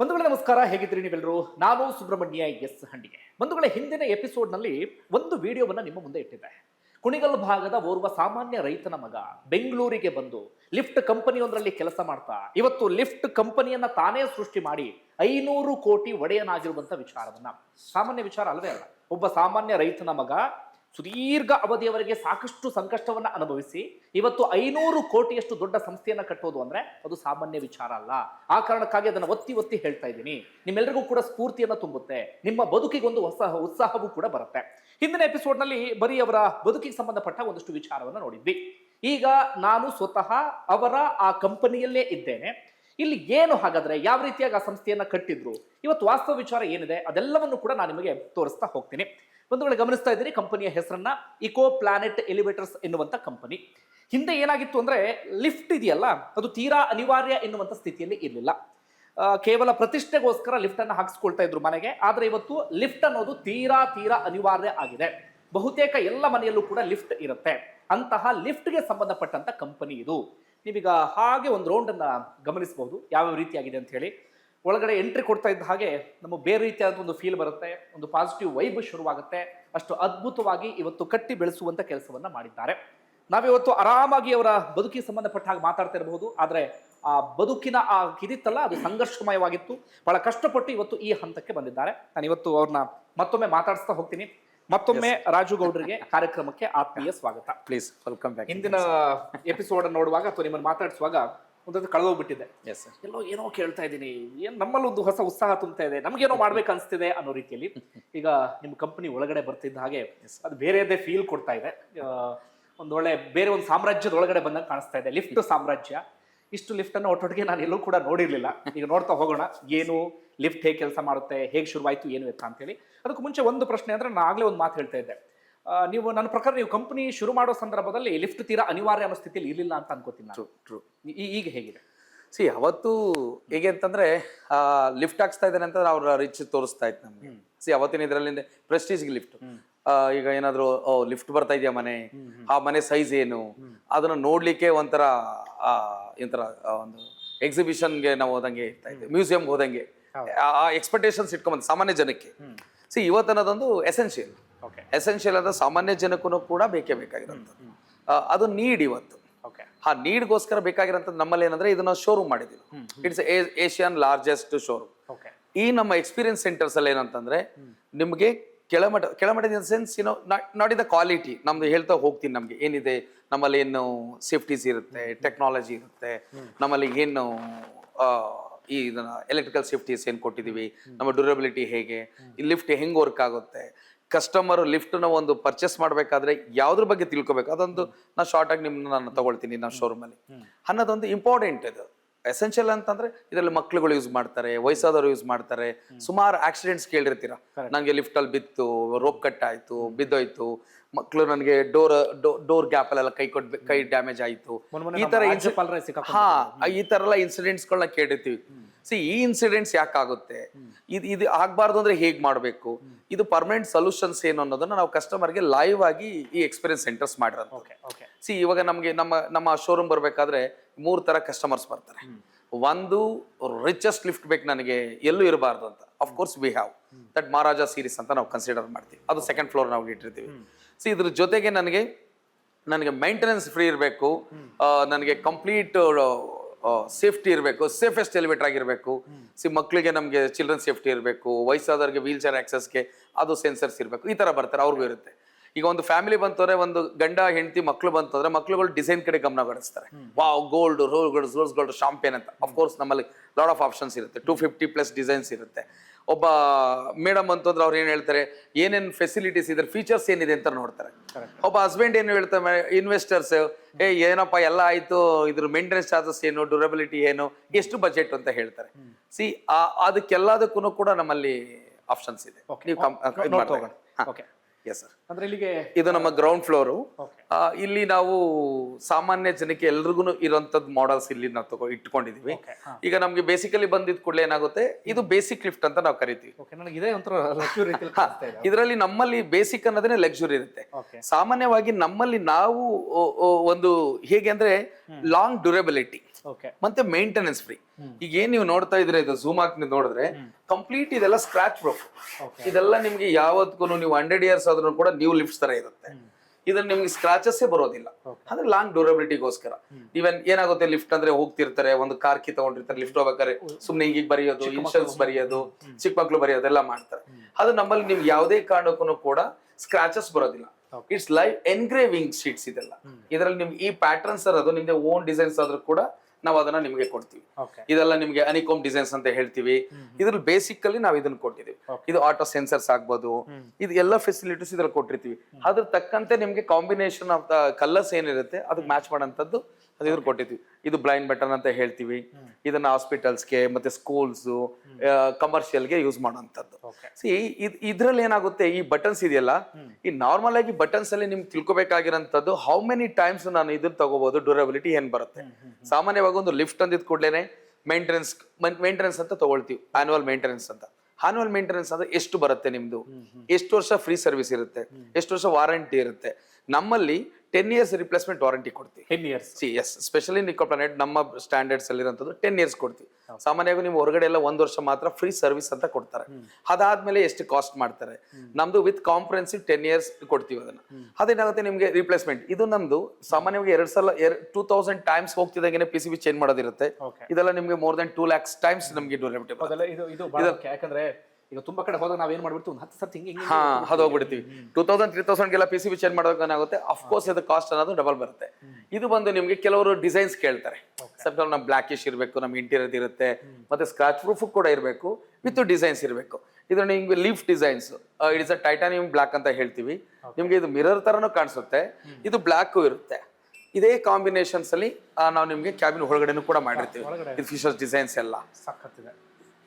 ಬಂಧುಗಳೇ ನಮಸ್ಕಾರ, ಹೇಗಿದ್ದೀರಿ ನೀವೆಲ್ಲರೂ? ನಾನು ಸುಬ್ರಹ್ಮಣ್ಯ ಎಸ್ ಹಂಡಿಗೆ. ಬಂಧುಗಳ, ಹಿಂದಿನ ಎಪಿಸೋಡ್ನಲ್ಲಿ ಒಂದು ವಿಡಿಯೋವನ್ನ ನಿಮ್ಮ ಮುಂದೆ ಇಟ್ಟಿದ್ದೆ. ಕುಣಿಗಲ್ ಭಾಗದ ಓರ್ವ ಸಾಮಾನ್ಯ ರೈತನ ಮಗ ಬೆಂಗಳೂರಿಗೆ ಬಂದು ಲಿಫ್ಟ್ ಕಂಪನಿಯೊಂದರಲ್ಲಿ ಕೆಲಸ ಮಾಡ್ತಾ, ಇವತ್ತು ಲಿಫ್ಟ್ ಕಂಪನಿಯನ್ನ ತಾನೇ ಸೃಷ್ಟಿ ಮಾಡಿ ಐನೂರು ಕೋಟಿ ಒಡೆಯನಾಗಿರುವಂತ ವಿಚಾರವನ್ನ. ಸಾಮಾನ್ಯ ವಿಚಾರ ಅಲ್ವೇ ಅಲ್ಲ. ಒಬ್ಬ ಸಾಮಾನ್ಯ ರೈತನ ಮಗ ಸುದೀರ್ಘ ಅವಧಿಯವರೆಗೆ ಸಾಕಷ್ಟು ಸಂಕಷ್ಟವನ್ನ ಅನುಭವಿಸಿ ಇವತ್ತು ಐನೂರು ಕೋಟಿಯಷ್ಟು ದೊಡ್ಡ ಸಂಸ್ಥೆಯನ್ನ ಕಟ್ಟೋದು ಅಂದ್ರೆ ಅದು ಸಾಮಾನ್ಯ ವಿಚಾರ ಅಲ್ಲ. ಆ ಕಾರಣಕ್ಕಾಗಿ ಅದನ್ನ ಒತ್ತಿ ಒತ್ತಿ ಹೇಳ್ತಾ ಇದ್ದೀನಿ. ನಿಮ್ಮೆಲ್ಲರಿಗೂ ಕೂಡ ಸ್ಫೂರ್ತಿಯನ್ನ ತುಂಬುತ್ತೆ. ನಿಮ್ಮ ಬದುಕಿಗೊಂದು ಹೊಸ ಉತ್ಸಾಹವೂ ಕೂಡ ಬರುತ್ತೆ. ಹಿಂದಿನ ಎಪಿಸೋಡ್ನಲ್ಲಿ ಬರೀ ಅವರ ಬದುಕಿಗೆ ಸಂಬಂಧಪಟ್ಟ ಒಂದಷ್ಟು ವಿಚಾರವನ್ನ ನೋಡಿದ್ವಿ. ಈಗ ನಾನು ಸ್ವತಃ ಅವರ ಆ ಕಂಪನಿಯಲ್ಲೇ ಇದ್ದೇನೆ. ಇಲ್ಲಿ ಏನು ಹಾಗಾದ್ರೆ ಯಾವ ರೀತಿಯಾಗಿ ಆ ಸಂಸ್ಥೆಯನ್ನ ಕಟ್ಟಿದ್ರು? ಇವತ್ತು ವಾಸ್ತವ ವಿಚಾರ ಏನಿದೆ? ಅದೆಲ್ಲವನ್ನು ಕೂಡ ನಾನು ನಿಮಗೆ ತೋರಿಸ್ತಾ ಹೋಗ್ತೀನಿ. ವೇಳೆ ಗಮನಿಸ್ತಾ ಇದ್ದೀರಿ, ಕಂಪನಿಯ ಹೆಸರನ್ನ ಇಕೋ ಪ್ಲಾನೆಟ್ ಎಲಿವೇಟರ್ಸ್ ಎನ್ನುವಂಥ ಕಂಪನಿ. ಹಿಂದೆ ಏನಾಗಿತ್ತು ಅಂದ್ರೆ, ಲಿಫ್ಟ್ ಇದೆಯಲ್ಲ, ಅದು ತೀರಾ ಅನಿವಾರ್ಯ ಎನ್ನುವಂಥ ಸ್ಥಿತಿಯಲ್ಲಿ ಇರಲಿಲ್ಲ. ಕೇವಲ ಪ್ರತಿಷ್ಠೆಗೋಸ್ಕರ ಲಿಫ್ಟ್ ಅನ್ನು ಹಾಕಿಸ್ಕೊಳ್ತಾ ಇದ್ರು ಮನೆಗೆ, ಆದರೆ ಇವತ್ತು ಲಿಫ್ಟ್ ಅನ್ನೋದು ತೀರಾ ತೀರಾ ಅನಿವಾರ್ಯ ಆಗಿದೆ. ಬಹುತೇಕ ಎಲ್ಲ ಮನೆಯಲ್ಲೂ ಕೂಡ ಲಿಫ್ಟ್ ಇರುತ್ತೆ. ಅಂತಹ ಲಿಫ್ಟ್ಗೆ ಸಂಬಂಧಪಟ್ಟಂತ ಕಂಪನಿ ಇದು. ನೀವೀಗ ಹಾಗೆ ಒಂದು ರೌಂಡ್ ಅನ್ನ ಗಮನಿಸಬಹುದು, ಯಾವ್ಯಾವ ರೀತಿಯಾಗಿದೆ ಅಂತ ಹೇಳಿ. ಒಳಗಡೆ ಎಂಟ್ರಿ ಕೊಡ್ತಾ ಇದ್ದ ಹಾಗೆ ನಮಗೆ ಬೇರೆ ರೀತಿಯಾದ ಒಂದು ಫೀಲ್ ಬರುತ್ತೆ ಒಂದು ಪಾಸಿಟಿವ್ ವೈಬ್ ಶುರುವಾಗುತ್ತೆ. ಅಷ್ಟು ಅದ್ಭುತವಾಗಿ ಇವತ್ತು ಕಟ್ಟಿ ಬೆಳೆಸುವಂಥ ಕೆಲಸವನ್ನ ಮಾಡಿದ್ದಾರೆ. ನಾವಿವತ್ತು ಆರಾಮಾಗಿ ಅವರ ಬದುಕಿಗೆ ಸಂಬಂಧಪಟ್ಟ ಹಾಗೆ ಮಾತಾಡ್ತಾ ಇರಬಹುದು ಆದರೆ ಆ ಬದುಕಿನ ಆ ಕಿದಿತ್ತಲ್ಲ ಅದು ಸಂಘರ್ಷಮಯವಾಗಿತ್ತು. ಬಹಳ ಕಷ್ಟಪಟ್ಟು ಇವತ್ತು ಈ ಹಂತಕ್ಕೆ ಬಂದಿದ್ದಾರೆ. ನಾನು ಇವತ್ತು ಅವ್ರನ್ನ ಮತ್ತೊಮ್ಮೆ ಮಾತಾಡಿಸ್ತಾ ಹೋಗ್ತೀನಿ. ಮತ್ತೊಮ್ಮೆ ರಾಜು ಗೌಡ್ರಿಗೆ ಕಾರ್ಯಕ್ರಮಕ್ಕೆ ಆತ್ಮೀಯ ಸ್ವಾಗತ. ಪ್ಲೀಸ್ ವೆಲ್ಕಮ್ ಬ್ಯಾಕ್ ಹಿಂದಿನ ಎಪಿಸೋಡ್ ನೋಡುವಾಗ ಅಥವಾ ನಿಮ್ಮನ್ನು ಮಾತಾಡಿಸುವಾಗ ಒಂದೊಂದು ಕಳೆದೋಗ್ಬಿಟ್ಟಿದೆ. ಎಸ್ ಸರ್ ಎಲ್ಲೋ ಏನೋ ಕೇಳ್ತಾ ಇದ್ದೀನಿ. ಏನ್ ನಮ್ಮಲ್ಲಿ ಒಂದು ಹೊಸ ಉತ್ಸಾಹ ತುಂಬ್ತಾ ಇದೆ ನಮ್ಗೇನೋ ಮಾಡ್ಬೇಕು ಅನ್ಸ್ತಿದೆ ಅನ್ನೋ ರೀತಿಯಲ್ಲಿ. ಈಗ ನಿಮ್ಮ ಕಂಪನಿ ಒಳಗಡೆ ಬರ್ತಿದ್ದ ಹಾಗೆ ಅದು ಬೇರೆದೇ ಫೀಲ್ ಕೊಡ್ತಾ ಇದೆ. ಒಂದೊಳ್ಳೆ ಒಂದ್ ಒಳ್ಳೆ ಬೇರೆ ಒಂದು ಸಾಮ್ರಾಜ್ಯದ ಒಳಗಡೆ ಬಂದಂಗೆ ಕಾಣಿಸ್ತಾ ಇದೆ. ಲಿಫ್ಟ್ ಸಾಮ್ರಾಜ್ಯ. ಇಷ್ಟು ಲಿಫ್ಟನ್ನು ಒಟ್ಟೊಟ್ಟಿಗೆ ನಾನು ಎಲ್ಲೂ ಕೂಡ ನೋಡಿರಲಿಲ್ಲ. ಈಗ ನೋಡ್ತಾ ಹೋಗೋಣ. ಏನು ಲಿಫ್ಟ್ ಹೇಗೆ ಕೆಲಸ ಮಾಡುತ್ತೆ? ಹೇಗೆ ಶುರುವಾಯಿತು? ಏನು ಎತ್ತ ಅಂತೇಳಿ ಅದಕ್ಕೆ ಮುಂಚೆ ಒಂದು ಪ್ರಶ್ನೆ ಅಂದ್ರೆ ನಾನು ಆಗ್ಲೇ ಒಂದು ಮಾತು ಹೇಳ್ತಾ ಇದ್ದೆ. ನೀವು ನನ್ನ ಪ್ರಕಾರ ನೀವು ಕಂಪನಿ ಶುರು ಮಾಡೋ ಸಂದರ್ಭದಲ್ಲಿ ಲಿಫ್ಟ್ ತೀರಾ ಅನಿವಾರ್ಯ ಅನ್ನೋ ಸ್ಥಿತಿಯಲ್ಲಿ ಇರಲಿಲ್ಲ ಅಂತ ಅನ್ಕೋತೀನಿ ನಾನು. ಟ್ರೂ ಟ್ರೂ ಈಗ ಹೇಗಿದೆ? ಸಿ ಅವತ್ತು ಹೇಗೆ ಅಂತಂದ್ರೆ ಲಿಫ್ಟ್ ಹಾಕ್ಸ್ತಾ ಇದ್ದಾನೆ ಅಂತಂದ್ರೆ ಅವ್ರ ರಿಚ್ ತೋರಿಸ್ತಾ ಇತ್ತು ನಮ್ಗೆ. ಸಿ ಅವತ್ತಿನ ಇದರಲ್ಲಿ ಪ್ರೆಸ್ಟೀಜ್ಗೆ ಲಿಫ್ಟ್ ಈಗ ಏನಾದ್ರು ಓ ಲಿಫ್ಟ್ ಬರ್ತಾ ಇದೆಯಾ ಮನೆ? ಆ ಮನೆ ಸೈಜ್ ಏನು? ಅದನ್ನ ನೋಡ್ಲಿಕ್ಕೆ ಒಂಥರ ಒಂಥರ ಒಂದು ಎಕ್ಸಿಬಿಷನ್ಗೆ ನಾವು ಹೋದಂಗೆ ಇರ್ತಾ ಮ್ಯೂಸಿಯಂಗೆ ಹೋದಂಗೆ. ಆ ಎಕ್ಸ್ಪೆಕ್ಟೇಷನ್ಸ್ ಇಟ್ಕೊಂಬಂದು ಸಾಮಾನ್ಯ ಜನಕ್ಕೆ. ಸಿ ಇವತ್ತನ್ನೋದೊಂದು ಎಸೆನ್ಷಿಯಲ್ ಎಸೆನ್ಷಿಯಲ್ ಅಂದ್ರೆ ಸಾಮಾನ್ಯ ಜನಕ್ಕೂ ಕೂಡ ಬೇಕೇ ಬೇಕಾಗಿರೋಂಥದ್ದು. ಅದು ನೀಡ್ ಇವತ್ತು. ಆ ನೀಡ್ಗೋಸ್ಕರ ಬೇಕಾಗಿರೋಂಥದ್ದು ನಮ್ಮಲ್ಲಿ ಏನಂದ್ರೆ ಇದನ್ನ ಶೋರೂಮ್ ಮಾಡಿದೀವಿ it's Asian largest showroom okay ಈ ನಮ್ಮ ಎಕ್ಸ್ಪೀರಿಯನ್ಸ್ ಸೆಂಟರ್ಸ್ ಅಲ್ಲಿ ಏನಂತಂದ್ರೆ ನಿಮಗೆ ಕೆಳಮಟ್ಟ ಕೆಳಮಟ್ಟದ ಇನ್ ಸೆನ್ಸ್ ಏನೋ ನಾಟ್ ಇನ್ ದ ಕ್ವಾಲಿಟಿ ನಮ್ದು ಹೇಳ್ತಾ ಹೋಗ್ತೀನಿ ನಮ್ಗೆ. ಏನಿದೆ? ನಮ್ಮಲ್ಲಿ ಏನು ಸೇಫ್ಟೀಸ್ ಇರುತ್ತೆ ಟೆಕ್ನಾಲಜಿ ಇರುತ್ತೆ. ನಮ್ಮಲ್ಲಿ ಏನು ಈ ಇದನ್ನ ಎಲೆಕ್ಟ್ರಿಕಲ್ ಸೇಫ್ಟೀಸ್ ಏನು ಕೊಟ್ಟಿದ್ದೀವಿ? ನಮ್ಮ ಡ್ಯೂರಬಿಲಿಟಿ ಹೇಗೆ? ಈ ಲಿಫ್ಟ್ ಹೆಂಗ್ ವರ್ಕ್ ಆಗುತ್ತೆ? ಕಸ್ಟಮರ್ ಲಿಫ್ಟ್ನ ಒಂದು ಪರ್ಚೇಸ್ ಮಾಡಬೇಕಾದ್ರೆ ಯಾವ್ದ್ರ ಬಗ್ಗೆ ತಿಳ್ಕೊಬೇಕು? ಅದೊಂದು ನಾ ಶಾರ್ಟ್ ಆಗಿ ನಿಮ್ನ ನಾನು ತಗೊಳ್ತೀನಿ ನಮ್ಮ ಶೋರೂಮಲ್ಲಿ ಅನ್ನೋದೊಂದು ಇಂಪಾರ್ಟೆಂಟ್ ಇದು. ಎಸೆನ್ಷಿಯಲ್ ಅಂತಂದ್ರೆ ಇದರಲ್ಲಿ ಮಕ್ಳುಗಳು ಯೂಸ್ ಮಾಡ್ತಾರೆ ವಯಸ್ಸಾದವರು ಯೂಸ್ ಮಾಡ್ತಾರೆ. ಸುಮಾರು ಆಕ್ಸಿಡೆಂಟ್ಸ್ ಕೇಳಿರ್ತೀರ. ನನಗೆ ಲಿಫ್ಟ್ ಅಲ್ಲಿ ಬಿತ್ತು ರೋಪ್ ಕಟ್ ಆಯ್ತು ಬಿದ್ದೋಯ್ತು. ಮಕ್ಳು ನನಗೆ ಡೋರ್ ಡೋರ್ ಗ್ಯಾಪ್ ಅಲ್ಲೆಲ್ಲ ಕೈ ಕೊಟ್ ಕೈ ಡ್ಯಾಮೇಜ್ ಆಯ್ತು. ಈ ತರ ಹಾ ಈ ತರ ಎಲ್ಲ ಇನ್ಸಿಡೆಂಟ್ಸ್ಗಳನ್ನ ಕೇಳಿರ್ತೀವಿ. ಸಿ ಈ ಇನ್ಸಿಡೆಂಟ್ಸ್ ಯಾಕಾಗುತ್ತೆ? ಇದು ಇದು ಆಗ್ಬಾರ್ದು ಅಂದ್ರೆ ಹೇಗ್ ಮಾಡ್ಬೇಕು? ಇದು ಪರ್ಮನೆಂಟ್ ಸೊಲ್ಯೂಷನ್ಸ್ ಏನು ಅನ್ನೋದನ್ನ ನಾವು ಕಸ್ಟಮರ್ಗೆ ಲೈವ್ ಆಗಿ ಈ ಎಕ್ಸ್ಪೀರಿಯನ್ಸ್ ಸೆಂಟರ್ಸ್ ಮಾಡಿರೋದು. ಓಕೆ ಓಕೆ ಸಿ ಇವಾಗ ನಮಗೆ ನಮ್ಮ ನಮ್ಮ ಶೋರೂಮ್ ಬರಬೇಕಾದ್ರೆ ಮೂರು ತರ ಕಸ್ಟಮರ್ಸ್ ಬರ್ತಾರೆ. ಒಂದು ರಿಚೆಸ್ಟ್ ಲಿಫ್ಟ್ ಬೇಕು ನನಗೆ ಎಲ್ಲೂ ಇರಬಾರ್ದು ಅಂತ. Of course we have that Maharaja series ಅಂತ ನಾವು ಕನ್ಸಿಡರ್ ಮಾಡ್ತೀವಿ. ಅದು ಸೆಕೆಂಡ್ ಫ್ಲೋರ್ ನಾವು ಇಟ್ಟಿರ್ತೀವಿ. ಸಿ ಇದ್ರ ಜೊತೆಗೆ ನನಗೆ ನನಗೆ ಮೈಂಟೆನೆನ್ಸ್ ಫ್ರೀ ಇರಬೇಕು. ನನಗೆ ಕಂಪ್ಲೀಟ್ ಸೇಫ್ಟಿ ಇರಬೇಕು ಸೇಫೆಸ್ಟ್ ಎಲಿವೇಟರ್ ಆಗಿರಬೇಕು. ಸಿ ಮಕ್ಕಳಿಗೆ ನಮಗೆ ಚಿಲ್ಡ್ರನ್ ಸೇಫ್ಟಿ ಇರಬೇಕು, ವಯಸ್ಸಾದವ್ರಿಗೆ ವೀಲ್ ಚೇರ್ ಆಕ್ಸಸ್ಗೆ ಅದು ಸೆನ್ಸರ್ಸ್ ಇರಬೇಕು. ಈ ಥರ ಬರ್ತಾರೆ, ಅವ್ರಿಗೂ ಇರುತ್ತೆ. ಈಗ ಒಂದು ಫ್ಯಾಮಿಲಿ ಬಂತಂದ್ರೆ ಒಂದು ಗಂಡ, ಹೆಂಡತಿ ಮಕ್ಕಳು ಬಂತಂದ್ರೆ ಮಕ್ಳುಗಳು ಡಿಸೈನ್ ಕಡೆ ಗಮನ ಹರಿಸ್ತಾರೆ. Wow gold roll gold rose gold champagne ಅಂತ. ಅಫ್ಕೋರ್ಸ್ ನಮ್ಮಲ್ಲಿ ಲಾಟ್ ಆಫ್ ಆಪ್ಷನ್ಸ್ ಇರುತ್ತೆ. ಟೂ ಫಿಫ್ಟಿ ಪ್ಲಸ್ ಡಿಸೈನ್ಸ್ ಇರುತ್ತೆ. ಒಬ್ಬ ಮೇಡಮ್ ಅಂತಂದ್ರೆ ಅವ್ರು ಏನು ಹೇಳ್ತಾರೆ ಏನೇನು ಫೆಸಿಲಿಟೀಸ್ ಇದ್ರ ಫೀಚರ್ಸ್ ಏನಿದೆ ಅಂತ ನೋಡ್ತಾರೆ. ಒಬ್ಬ ಹಸ್ಬೆಂಡ್ ಏನು ಹೇಳ್ತಾರೆ ಇನ್ವೆಸ್ಟರ್ಸ್ ಏ ಏನಪ್ಪ ಎಲ್ಲ ಆಯ್ತು ಇದ್ರ ಮೇಂಟೆನೆನ್ಸ್ ಚಾರ್ಜಸ್ ಏನು ಡ್ಯೂರಬಿಲಿಟಿ ಏನು ಎಷ್ಟು ಬಜೆಟ್ ಅಂತ ಹೇಳ್ತಾರೆ. ಸಿ ಅದಕ್ಕೆಲ್ಲದಕ್ಕೂ ಕೂಡ ನಮ್ಮಲ್ಲಿ ಆಪ್ಷನ್ಸ್ ಇದೆ. ನೀವು ಇದ್. ಅಂದ್ರೆ ಇಲ್ಲಿಗೆ ನಮ್ಮ ಗ್ರೌಂಡ್ ಫ್ಲೋರು ಇಲ್ಲಿ ನಾವು ಸಾಮಾನ್ಯ ಜನಕ್ಕೆ ಎಲ್ರಿಗೂ ಇರುವಂತದ್ದು ಮಾಡಲ್ಸ್ ಇಲ್ಲಿ ನಾವು ತಗೋ ಇಟ್ಕೊಂಡಿದೀವಿ. ಈಗ ನಮ್ಗೆ ಬೇಸಿಕಲಿ ಬಂದಿದ್ ಕೂಡಲೇ ಏನಾಗುತ್ತೆ? ಇದು ಬೇಸಿಕ್ ಲಿಫ್ಟ್ ಅಂತ ನಾವು ಕರಿತೀವಿ. ಇದರಲ್ಲಿ ನಮ್ಮಲ್ಲಿ ಬೇಸಿಕ್ ಅನ್ನೋದನ್ನೇ ಲಕ್ಸುರಿ ಇರುತ್ತೆ. ಸಾಮಾನ್ಯವಾಗಿ ನಮ್ಮಲ್ಲಿ ನಾವು ಒಂದು ಹೇಗೆ ಅಂದ್ರೆ ಲಾಂಗ್ ಡ್ಯೂರಬಿಲಿಟಿ ಮತ್ತೆ ಮೇಂಟೆನೆನ್ಸ್ ಫ್ರೀ ಈಗ ಏನ್ ನೀವು ನೋಡ್ತಾ ಇದ್ರೆ ಇದು ಝೂಮ್ ಹಾಕಿ ನೀವು ನೋಡಿದ್ರೆ ಕಂಪ್ಲೀಟ್ ಇದೆಲ್ಲ ಸ್ಕ್ರಾಚ್ ಪ್ರೂಫ್ ಇದೆಲ್ಲ ನಿಮ್ಗೆ ಯಾವತ್ತೂ ನೀವು ಹಂಡ್ರೆಡ್ ಇಯರ್ಸ್ ಆದ್ರೂ ಕೂಡ ನೀವು ಲಿಫ್ಟ್ಸ್ ತರ ಇರುತ್ತೆ. ಇದನ್ನ ನಿಮ್ಗೆ ಸ್ಕ್ರಾಚಸ್ ಬರೋದಿಲ್ಲ. ಅಂದ್ರೆ ಲಾಂಗ್ ಡ್ಯೂರಬಿಲಿಟಿಗೋಸ್ಕರ ಇವನ್ ಏನಾಗುತ್ತೆ ಲಿಫ್ಟ್ ಅಂದ್ರೆ ಹೋಗ್ತಿರ್ತಾರೆ ಒಂದು ಕಾರ್ ಕಿ ತಗೊಂಡಿರ್ತಾರೆ ಲಿಫ್ಟ್ ಹೋಗ್ಬೇಕಾದ್ರೆ ಸುಮ್ನೆ ಹಿಂಗ್ ಬರೆಯೋದು ಇನ್ಶೂರೆನ್ಸ್ ಬರೆಯೋದು ಚಿಕ್ಕ ಮಕ್ಳು ಬರೆಯೋದು ಎಲ್ಲ ಮಾಡ್ತಾರೆ. ಅದು ನಮ್ಮಲ್ಲಿ ನಿಮ್ಗೆ ಯಾವುದೇ ಕಾರಣಕ್ಕೂ ಕೂಡ ಸ್ಕ್ರಾಚಸ್ ಬರೋದಿಲ್ಲ. ಇಟ್ಸ್ ಲೈವ್ ಎನ್ಗ್ರೇವಿಂಗ್ ಶೀಟ್ಸ್ ಇದೆಲ್ಲ. ಇದರಲ್ಲಿ ನಿಮ್ಗೆ ಈ ಪ್ಯಾಟರ್ನ್ಸ್ ಇರೋದು ನಿಮ್ಗೆ ಓನ್ ಡಿಸೈನ್ಸ್ ಆದ್ರೂ ಕೂಡ ನಾವು ಅದನ್ನ ನಿಮಗೆ ಕೊಡ್ತೀವಿ. ಇದೆಲ್ಲ ನಿಮಗೆ ಅನಿಕೋಮ್ ಡಿಸೈನ್ಸ್ ಅಂತ ಹೇಳ್ತೀವಿ. ಇದ್ರಲ್ಲಿ ಬೇಸಿಕಲಿ ನಾವು ಇದನ್ನ ಕೊಟ್ಟಿದ್ದೀವಿ. ಇದು ಆಟೋ ಸೆನ್ಸರ್ಸ್ ಆಗ್ಬೋದು. ಇದು ಎಲ್ಲ ಫೆಸಿಲಿಟೀಸ್ ಇದ್ರಲ್ಲಿ ಕೊಟ್ಟಿರ್ತೀವಿ. ಅದ್ರ ತಕ್ಕಂತೆ ನಿಮ್ಗೆ ಕಾಂಬಿನೇಷನ್ ಆಫ್ ದ ಕಲರ್ಸ್ ಏನಿರುತ್ತೆ ಅದಕ್ಕೆ ಮ್ಯಾಚ್ ಮಾಡೋಂಥದ್ದು ಅದು ಇವ್ರು ಕೊಟ್ಟಿದ್ವಿ. ಇದು ಬ್ಲೈಂಡ್ ಬಟನ್ ಅಂತ ಹೇಳ್ತೀವಿ. ಇದನ್ನ ಹಾಸ್ಪಿಟಲ್ಸ್ಗೆ ಮತ್ತೆ ಸ್ಕೂಲ್ಸ್ ಕಮರ್ಷಿಯಲ್ಗೆ ಯೂಸ್ ಮಾಡೋಂಥದ್ದು. ಸಿ ಇದ್ರಲ್ಲಿ ಏನಾಗುತ್ತೆ ಈ ಬಟನ್ಸ್ ಇದೆಯಲ್ಲ ಈ ನಾರ್ಮಲ್ ಆಗಿ ಬಟನ್ಸ್ ಅಲ್ಲಿ ನಿಮ್ಗೆ ತಿಳ್ಕೊಬೇಕಾಗಿರೋಂಥದ್ದು ಹೌ ಮೆನಿ ಟೈಮ್ಸ್ ನಾನು ಇದನ್ನ ತಗೋಬಹುದು ಡ್ಯೂರಬಿಲಿಟಿ ಏನ್ ಬರುತ್ತೆ? ಸಾಮಾನ್ಯವಾಗಿ ಒಂದು ಲಿಫ್ಟ್ ಅಂದಿದ್ ಕೂಡಲೇ ಮೇಂಟೆನೆನ್ಸ್ ಮೇಂಟೆನೆನ್ಸ್ ಅಂತ ತಗೊಳ್ತೀವಿ ಆನ್ಯುವಲ್ ಮೇಂಟೆನೆನ್ಸ್ ಅಂತ. ಆನ್ಯುವಲ್ ಮೇಂಟೆನೆನ್ಸ್ ಅಂದ್ರೆ ಎಷ್ಟು ಬರುತ್ತೆ ನಿಮ್ದು? ಎಷ್ಟು ವರ್ಷ ಫ್ರೀ ಸರ್ವಿಸ್ ಇರುತ್ತೆ? ಎಷ್ಟು ವರ್ಷ ವಾರಂಟಿ ಇರುತ್ತೆ? ನಮ್ಮಲ್ಲಿ ಟೆನ್ ಇಯರ್ಸ್ ರಿಪ್ಲೇಸ್ಮೆಂಟ್ ವಾರಂಟಿ ಕೊಡ್ತೀವಿ. Ten years see S specially Nico planet ನಮ್ಮ ಸ್ಟ್ಯಾಂಡರ್ಡ್ಸ್ ಅಲ್ಲಿ ಇರೋಂಥದ್ದು ಟೆನ್ ಇಯರ್ಸ್ ಕೊಡ್ತೀವಿ ಸಾಮಾನ್ಯವಾಗಿ ನೀವು ಹೊರಗಡೆ ಎಲ್ಲ ಒಂದು ವರ್ಷ ಮಾತ್ರ ಫ್ರೀ ಸರ್ವಿಸ್ ಅಂತ ಕೊಡ್ತಾರೆ. ಅದಾದ್ಮೇಲೆ ಎಷ್ಟು ಕಾಸ್ಟ್ ಮಾಡ್ತಾರೆ? ನಮ್ದು ವಿತ್ ಕಾಂಪ್ರೆನ್ಸಿವ್ ಟೆನ್ ಇಯರ್ಸ್ ಕೊಡ್ತೀವಿ ಅದನ್ನ. ಅದೇನಾಗುತ್ತೆ ನಿಮಗೆ ರಿಪ್ಲೇಸ್ಮೆಂಟ್ ಇದು ನಮ್ದು ಸಾಮಾನ್ಯವಾಗಿ ಎರಡ್ ಸಲ ಟೂ ತೌಸಂಡ್ ಟೈಮ್ಸ್ ಹೋಗ್ತಿದ್ದಂಗೆ ಪಿ ಸಿ ಬಿ ಚೇಂಜ್ ಮಾಡೋದಿರುತ್ತೆ. ಇದೆಲ್ಲ ನಿಮಗೆ more than two lakhs times ನಮಗೆ ಯಾಕಂದ್ರೆ ಈಗ ತುಂಬಾ ಕಡೆ ಹೋದಾಗ ನಾವೇನ್ ಮಾಡ್ಬಿಡ್ತೀವಿ? ಒಂದು ಹತ್ತು ಸರ್ತಿ ಹಿಂಗೆ ಹಾ ಅದು ಹೋಗ್ಬಿಡ್ತೀವಿ. ಟೂ ತೌಸಂಡ್ ತ್ರೀ ತೌಸಂಡ್ಗೆಲ್ಲ ಪಿ ಸಿ ಬಿ ಚೇಂಜ್ ಮಾಡೋಕೆ ಏನಾಗುತ್ತೆ? ಅಫ್ಕೋರ್ಸ್ ಇದು ಕಾಸ್ಟ್ ಅನ್ನೋದು ಡಬಲ್ ಬರುತ್ತೆ. ಇದು ಬಂದು ನಿಮಗೆ ಕೆಲವರು ಡಿಸೈನ್ಸ್ ಕೇಳ್ತಾರೆ. ಸ್ವಲ್ಪ ನಮ್ಮ ಬ್ಲ್ಯಾಕಿಶ್ ಇರಬೇಕು ನಮ್ಮ ಇಂಟೀರಿಯರ್ ಇರುತ್ತೆ ಮತ್ತೆ ಸ್ಕ್ರಾಚ್ ಪ್ರೂಫ್ ಕೂಡ ಇರಬೇಕು ವಿತ್ ಡಿಸೈನ್ಸ್ ಇರಬೇಕು. ಇದು ನಿಮ್ಗೆ leaf designs it is a titanium black ಅಂತ ಹೇಳ್ತೀವಿ. ನಿಮ್ಗೆ ಇದು ಮಿರರ್ ತರನು ಕಾಣಿಸುತ್ತೆ. ಇದು ಬ್ಲಾಕ್ ಇರುತ್ತೆ. ಇದೇ ಕಾಂಬಿನೇಷನ್ಸ್ ಅಲ್ಲಿ ನಾವು ನಿಮ್ಗೆ ಕ್ಯಾಬಿನ್ ಒಳಗಡೆನೂ ಕೂಡ ಮಾಡಿರ್ತೀವಿ. ಇದು ಫಿಶರ್ಸ್ ಡಿಸೈನ್ಸ್ ಎಲ್ಲ. ಸಖತ್ತಿದೆ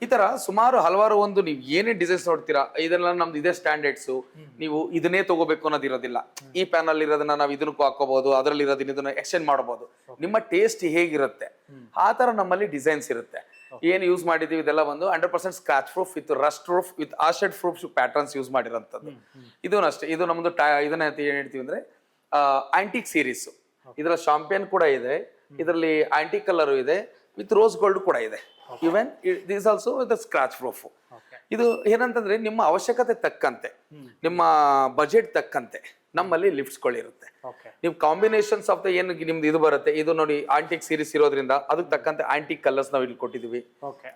ಈ ತರ ಸುಮಾರು ಹಲವಾರು ಒಂದು ನೀವು ಏನೇ ಡಿಸೈನ್ಸ್ ನೋಡ್ತೀರಾ ಇದೆಲ್ಲ ನಮ್ದು ಇದೇ ಸ್ಟ್ಯಾಂಡರ್ಡ್ಸ್ ನೀವು ಇದನ್ನೇ ತಗೋಬೇಕು ಅನ್ನೋದು ಇರೋದಿಲ್ಲ. ಈ ಪ್ಯಾನಲ್ ಇರೋದನ್ನ ನಾವು ಇದನ್ನಕ್ಕೂ ಹಾಕೋಬಹುದು ಅದರಲ್ಲಿ ಇರೋದನ್ನ ಇದನ್ನ ಎಕ್ಸ್ಚೇಂಜ್ ಮಾಡಬಹುದು ನಿಮ್ಮ ಟೇಸ್ಟ್ ಹೇಗಿರುತ್ತೆ? ಆ ತರ ನಮ್ಮಲ್ಲಿ ಡಿಸೈನ್ಸ್ ಇರುತ್ತೆ. ಏನು ಯೂಸ್ ಮಾಡಿದೀವಿ ಇದೆಲ್ಲ ಒಂದು hundred percent scratch proof with rust proof with ashed proof patterns use ಮಾಡಿರೋಂಥದ್ದು. ಇದೂ ಅಷ್ಟೇ. ಇದು ನಮ್ದು ಟಾ- ಇದನ್ನ ಏನ್ ಹೇಳ್ತೀವಿ ಅಂದ್ರೆ ಆಂಟಿಕ್ ಸೀರೀಸ್ ಇದರ ಶಾಂಪಿಯನ್ ಕೂಡ ಇದೆ. ಇದರಲ್ಲಿ ಆಂಟಿಕ್ ಕಲರ್ ಇದೆ. ವಿತ್ ರೋಸ್ ಗೋಲ್ಡ್ ಕೂಡ ಇದೆ. Even this also with scratch proof ಇದು ಏನಂತಂದ್ರೆ ನಿಮ್ಮ ಅವಶ್ಯಕತೆ ತಕ್ಕಂತೆ. ನಿಮ್ಮ ಬಜೆಟ್ ತಕ್ಕಂತೆ ನಮ್ಮಲ್ಲಿ ಲಿಫ್ಟ್ಸ್ಗಳಿರುತ್ತೆ ನೀವು ಕಾಂಬಿನೇಷನ್ಸ್ ಆಫ್ ದ ಏನು ನಿಮ್ದು ಇದು ಬರುತ್ತೆ ಇದು ನೋಡಿ ಆಂಟಿಕ್ ಸೀರೀಸ್ ಇರೋದ್ರಿಂದ ಅದಕ್ಕೆ ತಕ್ಕಂತೆ ಆಂಟಿಕ್ ಕಲರ್ಸ್ ನಾವು ಇಲ್ಲಿ ಕೊಟ್ಟಿದೀವಿ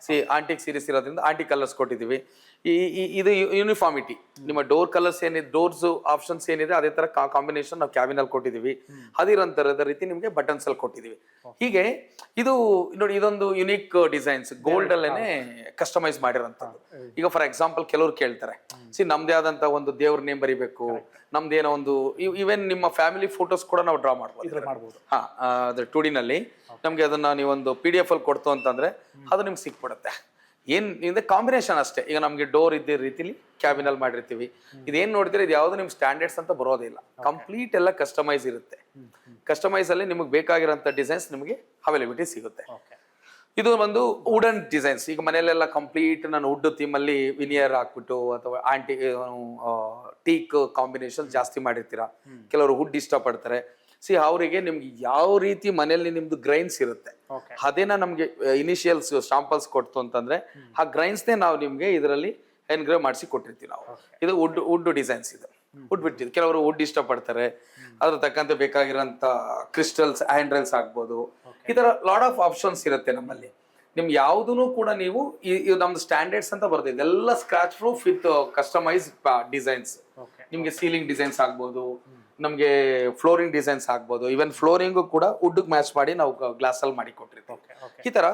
ಸಿ ಆಂಟಿಕ್ ಸೀರೀಸ್ ಇರೋದ್ರಿಂದ ಆಂಟಿಕ್ ಕಲರ್ಸ್ ಕೊಟ್ಟಿದೀವಿ ಈ ಇದು ಯೂನಿಫಾರ್ಮಿಟಿ ನಿಮ್ಮ ಡೋರ್ ಕಲರ್ಸ್ ಏನಿದೆ ಡೋರ್ಸ್ ಆಪ್ಷನ್ಸ್ ಏನಿದೆ ಅದೇ ತರ ಕಾಂಬಿನೇಷನ್ ನಾವು ಕ್ಯಾಬಿನ್ ಅಲ್ಲಿ ಕೊಟ್ಟಿದ್ದೀವಿ. ಅದಿರಂತರದ ರೀತಿ ನಿಮಗೆ ಬಟನ್ಸ್ ಅಲ್ಲಿ ಕೊಟ್ಟಿದೀವಿ ಹೀಗೆ ಇದು ನೋಡಿ ಇದೊಂದು ಯುನೀಕ್ ಡಿಸೈನ್ಸ್ ಗೋಲ್ಡ್ ಅಲ್ಲೇನೆ ಕಸ್ಟಮೈಸ್ ಮಾಡಿರೋಂಥದ್ದು. ಈಗ ಫಾರ್ ಎಕ್ಸಾಂಪಲ್ ಕೆಲವರು ಕೇಳ್ತಾರೆ. ಸಿ ನಮ್ದೇ ಆದಂತ ಒಂದು ದೇವ್ರ ನೇಮ್ ಬರಿಬೇಕು. ನಮ್ದೇನೋ ಒಂದು ಇವನ್ ನಿಮ್ಮ ಫ್ಯಾಮಿಲಿ ಫೋಟೋಸ್ ಕೂಡ ನಾವು ಡ್ರಾ ಮಾಡ್ಬೋದು. ಮಾಡ್ಬೋದು. ಹಾ ಅದು ಟು ನಲ್ಲಿ ನಮ್ಗೆ ಅದನ್ನ ನೀವೊಂದು ಪಿ ಡಿ ಎಫ್ ಅಲ್ಲಿ ಕೊಡ್ತು ಅಂತಂದ್ರೆ ಅದು ನಿಮ್ಗೆ ಸಿಕ್ಬಿಡುತ್ತೆ. ಏನ್ ಇದೆ ಕಾಂಬಿನೇಷನ್ ಅಷ್ಟೇ. ಈಗ ನಮ್ಗೆ ಡೋರ್ ಇದ್ದ ರೀತಿಲಿ ಕ್ಯಾಬಿನ್ ಅಲ್ಲಿ ಮಾಡಿರ್ತೀವಿ. ಇದೇನ್ ನೋಡಿದ್ರೆ ಇದು ಯಾವ್ದು ನಿಮ್ ಸ್ಟ್ಯಾಂಡರ್ಡ್ಸ್ ಅಂತ ಬರೋದಿಲ್ಲ. ಕಂಪ್ಲೀಟ್ ಎಲ್ಲ ಕಸ್ಟಮೈಸ್ ಇರುತ್ತೆ. ಕಸ್ಟಮೈಸ್ ಅಲ್ಲಿ ನಿಮಗೆ ಬೇಕಾಗಿರೋಂಥ ಡಿಸೈನ್ಸ್ ನಿಮಗೆ ಅವೈಲಬಿಲಿಟಿ ಸಿಗುತ್ತೆ. ಇದು ಒಂದು ವುಡನ್ ಡಿಸೈನ್ಸ್ ಈಗ ಮನೆಯಲ್ಲೆಲ್ಲ ಕಂಪ್ಲೀಟ್ ನಾನು ವುಡ್ ಥೀಮ್ ಅಲ್ಲಿ ವಿನಿಯರ್ ಹಾಕ್ಬಿಟ್ಟು ಅಥವಾ ಆಂಟಿ ಟೀಕ್ ಕಾಂಬಿನೇಷನ್ ಜಾಸ್ತಿ ಮಾಡಿರ್ತೀರಾ? ಕೆಲವರು ವುಡ್ ಇಷ್ಟಪಡ್ತಾರೆ. ಸಿ ಅವರಿಗೆ ನಿಮ್ಗೆ ಯಾವ ರೀತಿ ಮನೆಯಲ್ಲಿ ನಿಮ್ದು ಗ್ರೈನ್ಸ್ ಇರುತ್ತೆ? ಅದೇನ ನಮ್ಗೆ ಇನಿಷಿಯಲ್ಸ್ ಸ್ಟಾಂಪಲ್ಸ್ ಕೊಡ್ತು ಅಂತಂದ್ರೆ ಆ ಗ್ರೈನ್ಸ್ನೇ ನಾವು ನಿಮ್ಗೆ ಇದರಲ್ಲಿ ಎನ್ಗ್ರೇವ್ ಮಾಡಿಸಿ ಕೊಟ್ಟಿರ್ತೀವಿ ನಾವು. ಇದು ವುಡ್ ವುಡ್ ಡಿಸೈನ್ಸ್ ಇದು. ವುಡ್ ಬಿಟ್ಟಿದ್ದು. ಕೆಲವರು ವುಡ್ ಇಷ್ಟಪಡ್ತಾರೆ. ಅದ್ರ ತಕ್ಕಂತೆ ಬೇಕಾಗಿರೋಂಥ ಕ್ರಿಸ್ಟಲ್ಸ್ ಹ್ಯಾಂಡ್ರಲ್ಸ್ ಆಗ್ಬೋದು ಈ ತರ ಲಾಡ್ ಆಫ್ ಆಪ್ಷನ್ಸ್ ಇರುತ್ತೆ ನಮ್ಮಲ್ಲಿ. ನಿಮ್ಗೆ ಯಾವುದೂ ಕೂಡ ನೀವು ಈ ನಮ್ದು ಸ್ಟ್ಯಾಂಡರ್ಡ್ಸ್ ಅಂತ ಬರ್ತಿದೆ. ಎಲ್ಲ scratch proof with customise designs ನಿಮ್ಗೆ ಸೀಲಿಂಗ್ ಡಿಸೈನ್ಸ್ ಆಗ್ಬೋದು ನಮ್ಗೆ ಫ್ಲೋರಿಂಗ್ ಡಿಸೈನ್ಸ್ ಆಗ್ಬೋದು. ಈವನ್ ಫ್ಲೋರಿಂಗ್ ಕೂಡ ವುಡ್ ಮ್ಯಾಚ್ ಮಾಡಿ ನಾವು ಗ್ಲಾಸ್ ಅಲ್ಲಿ ಮಾಡಿ ಕೊಟ್ಟಿರ್ತೀವಿ. ಈ ತರ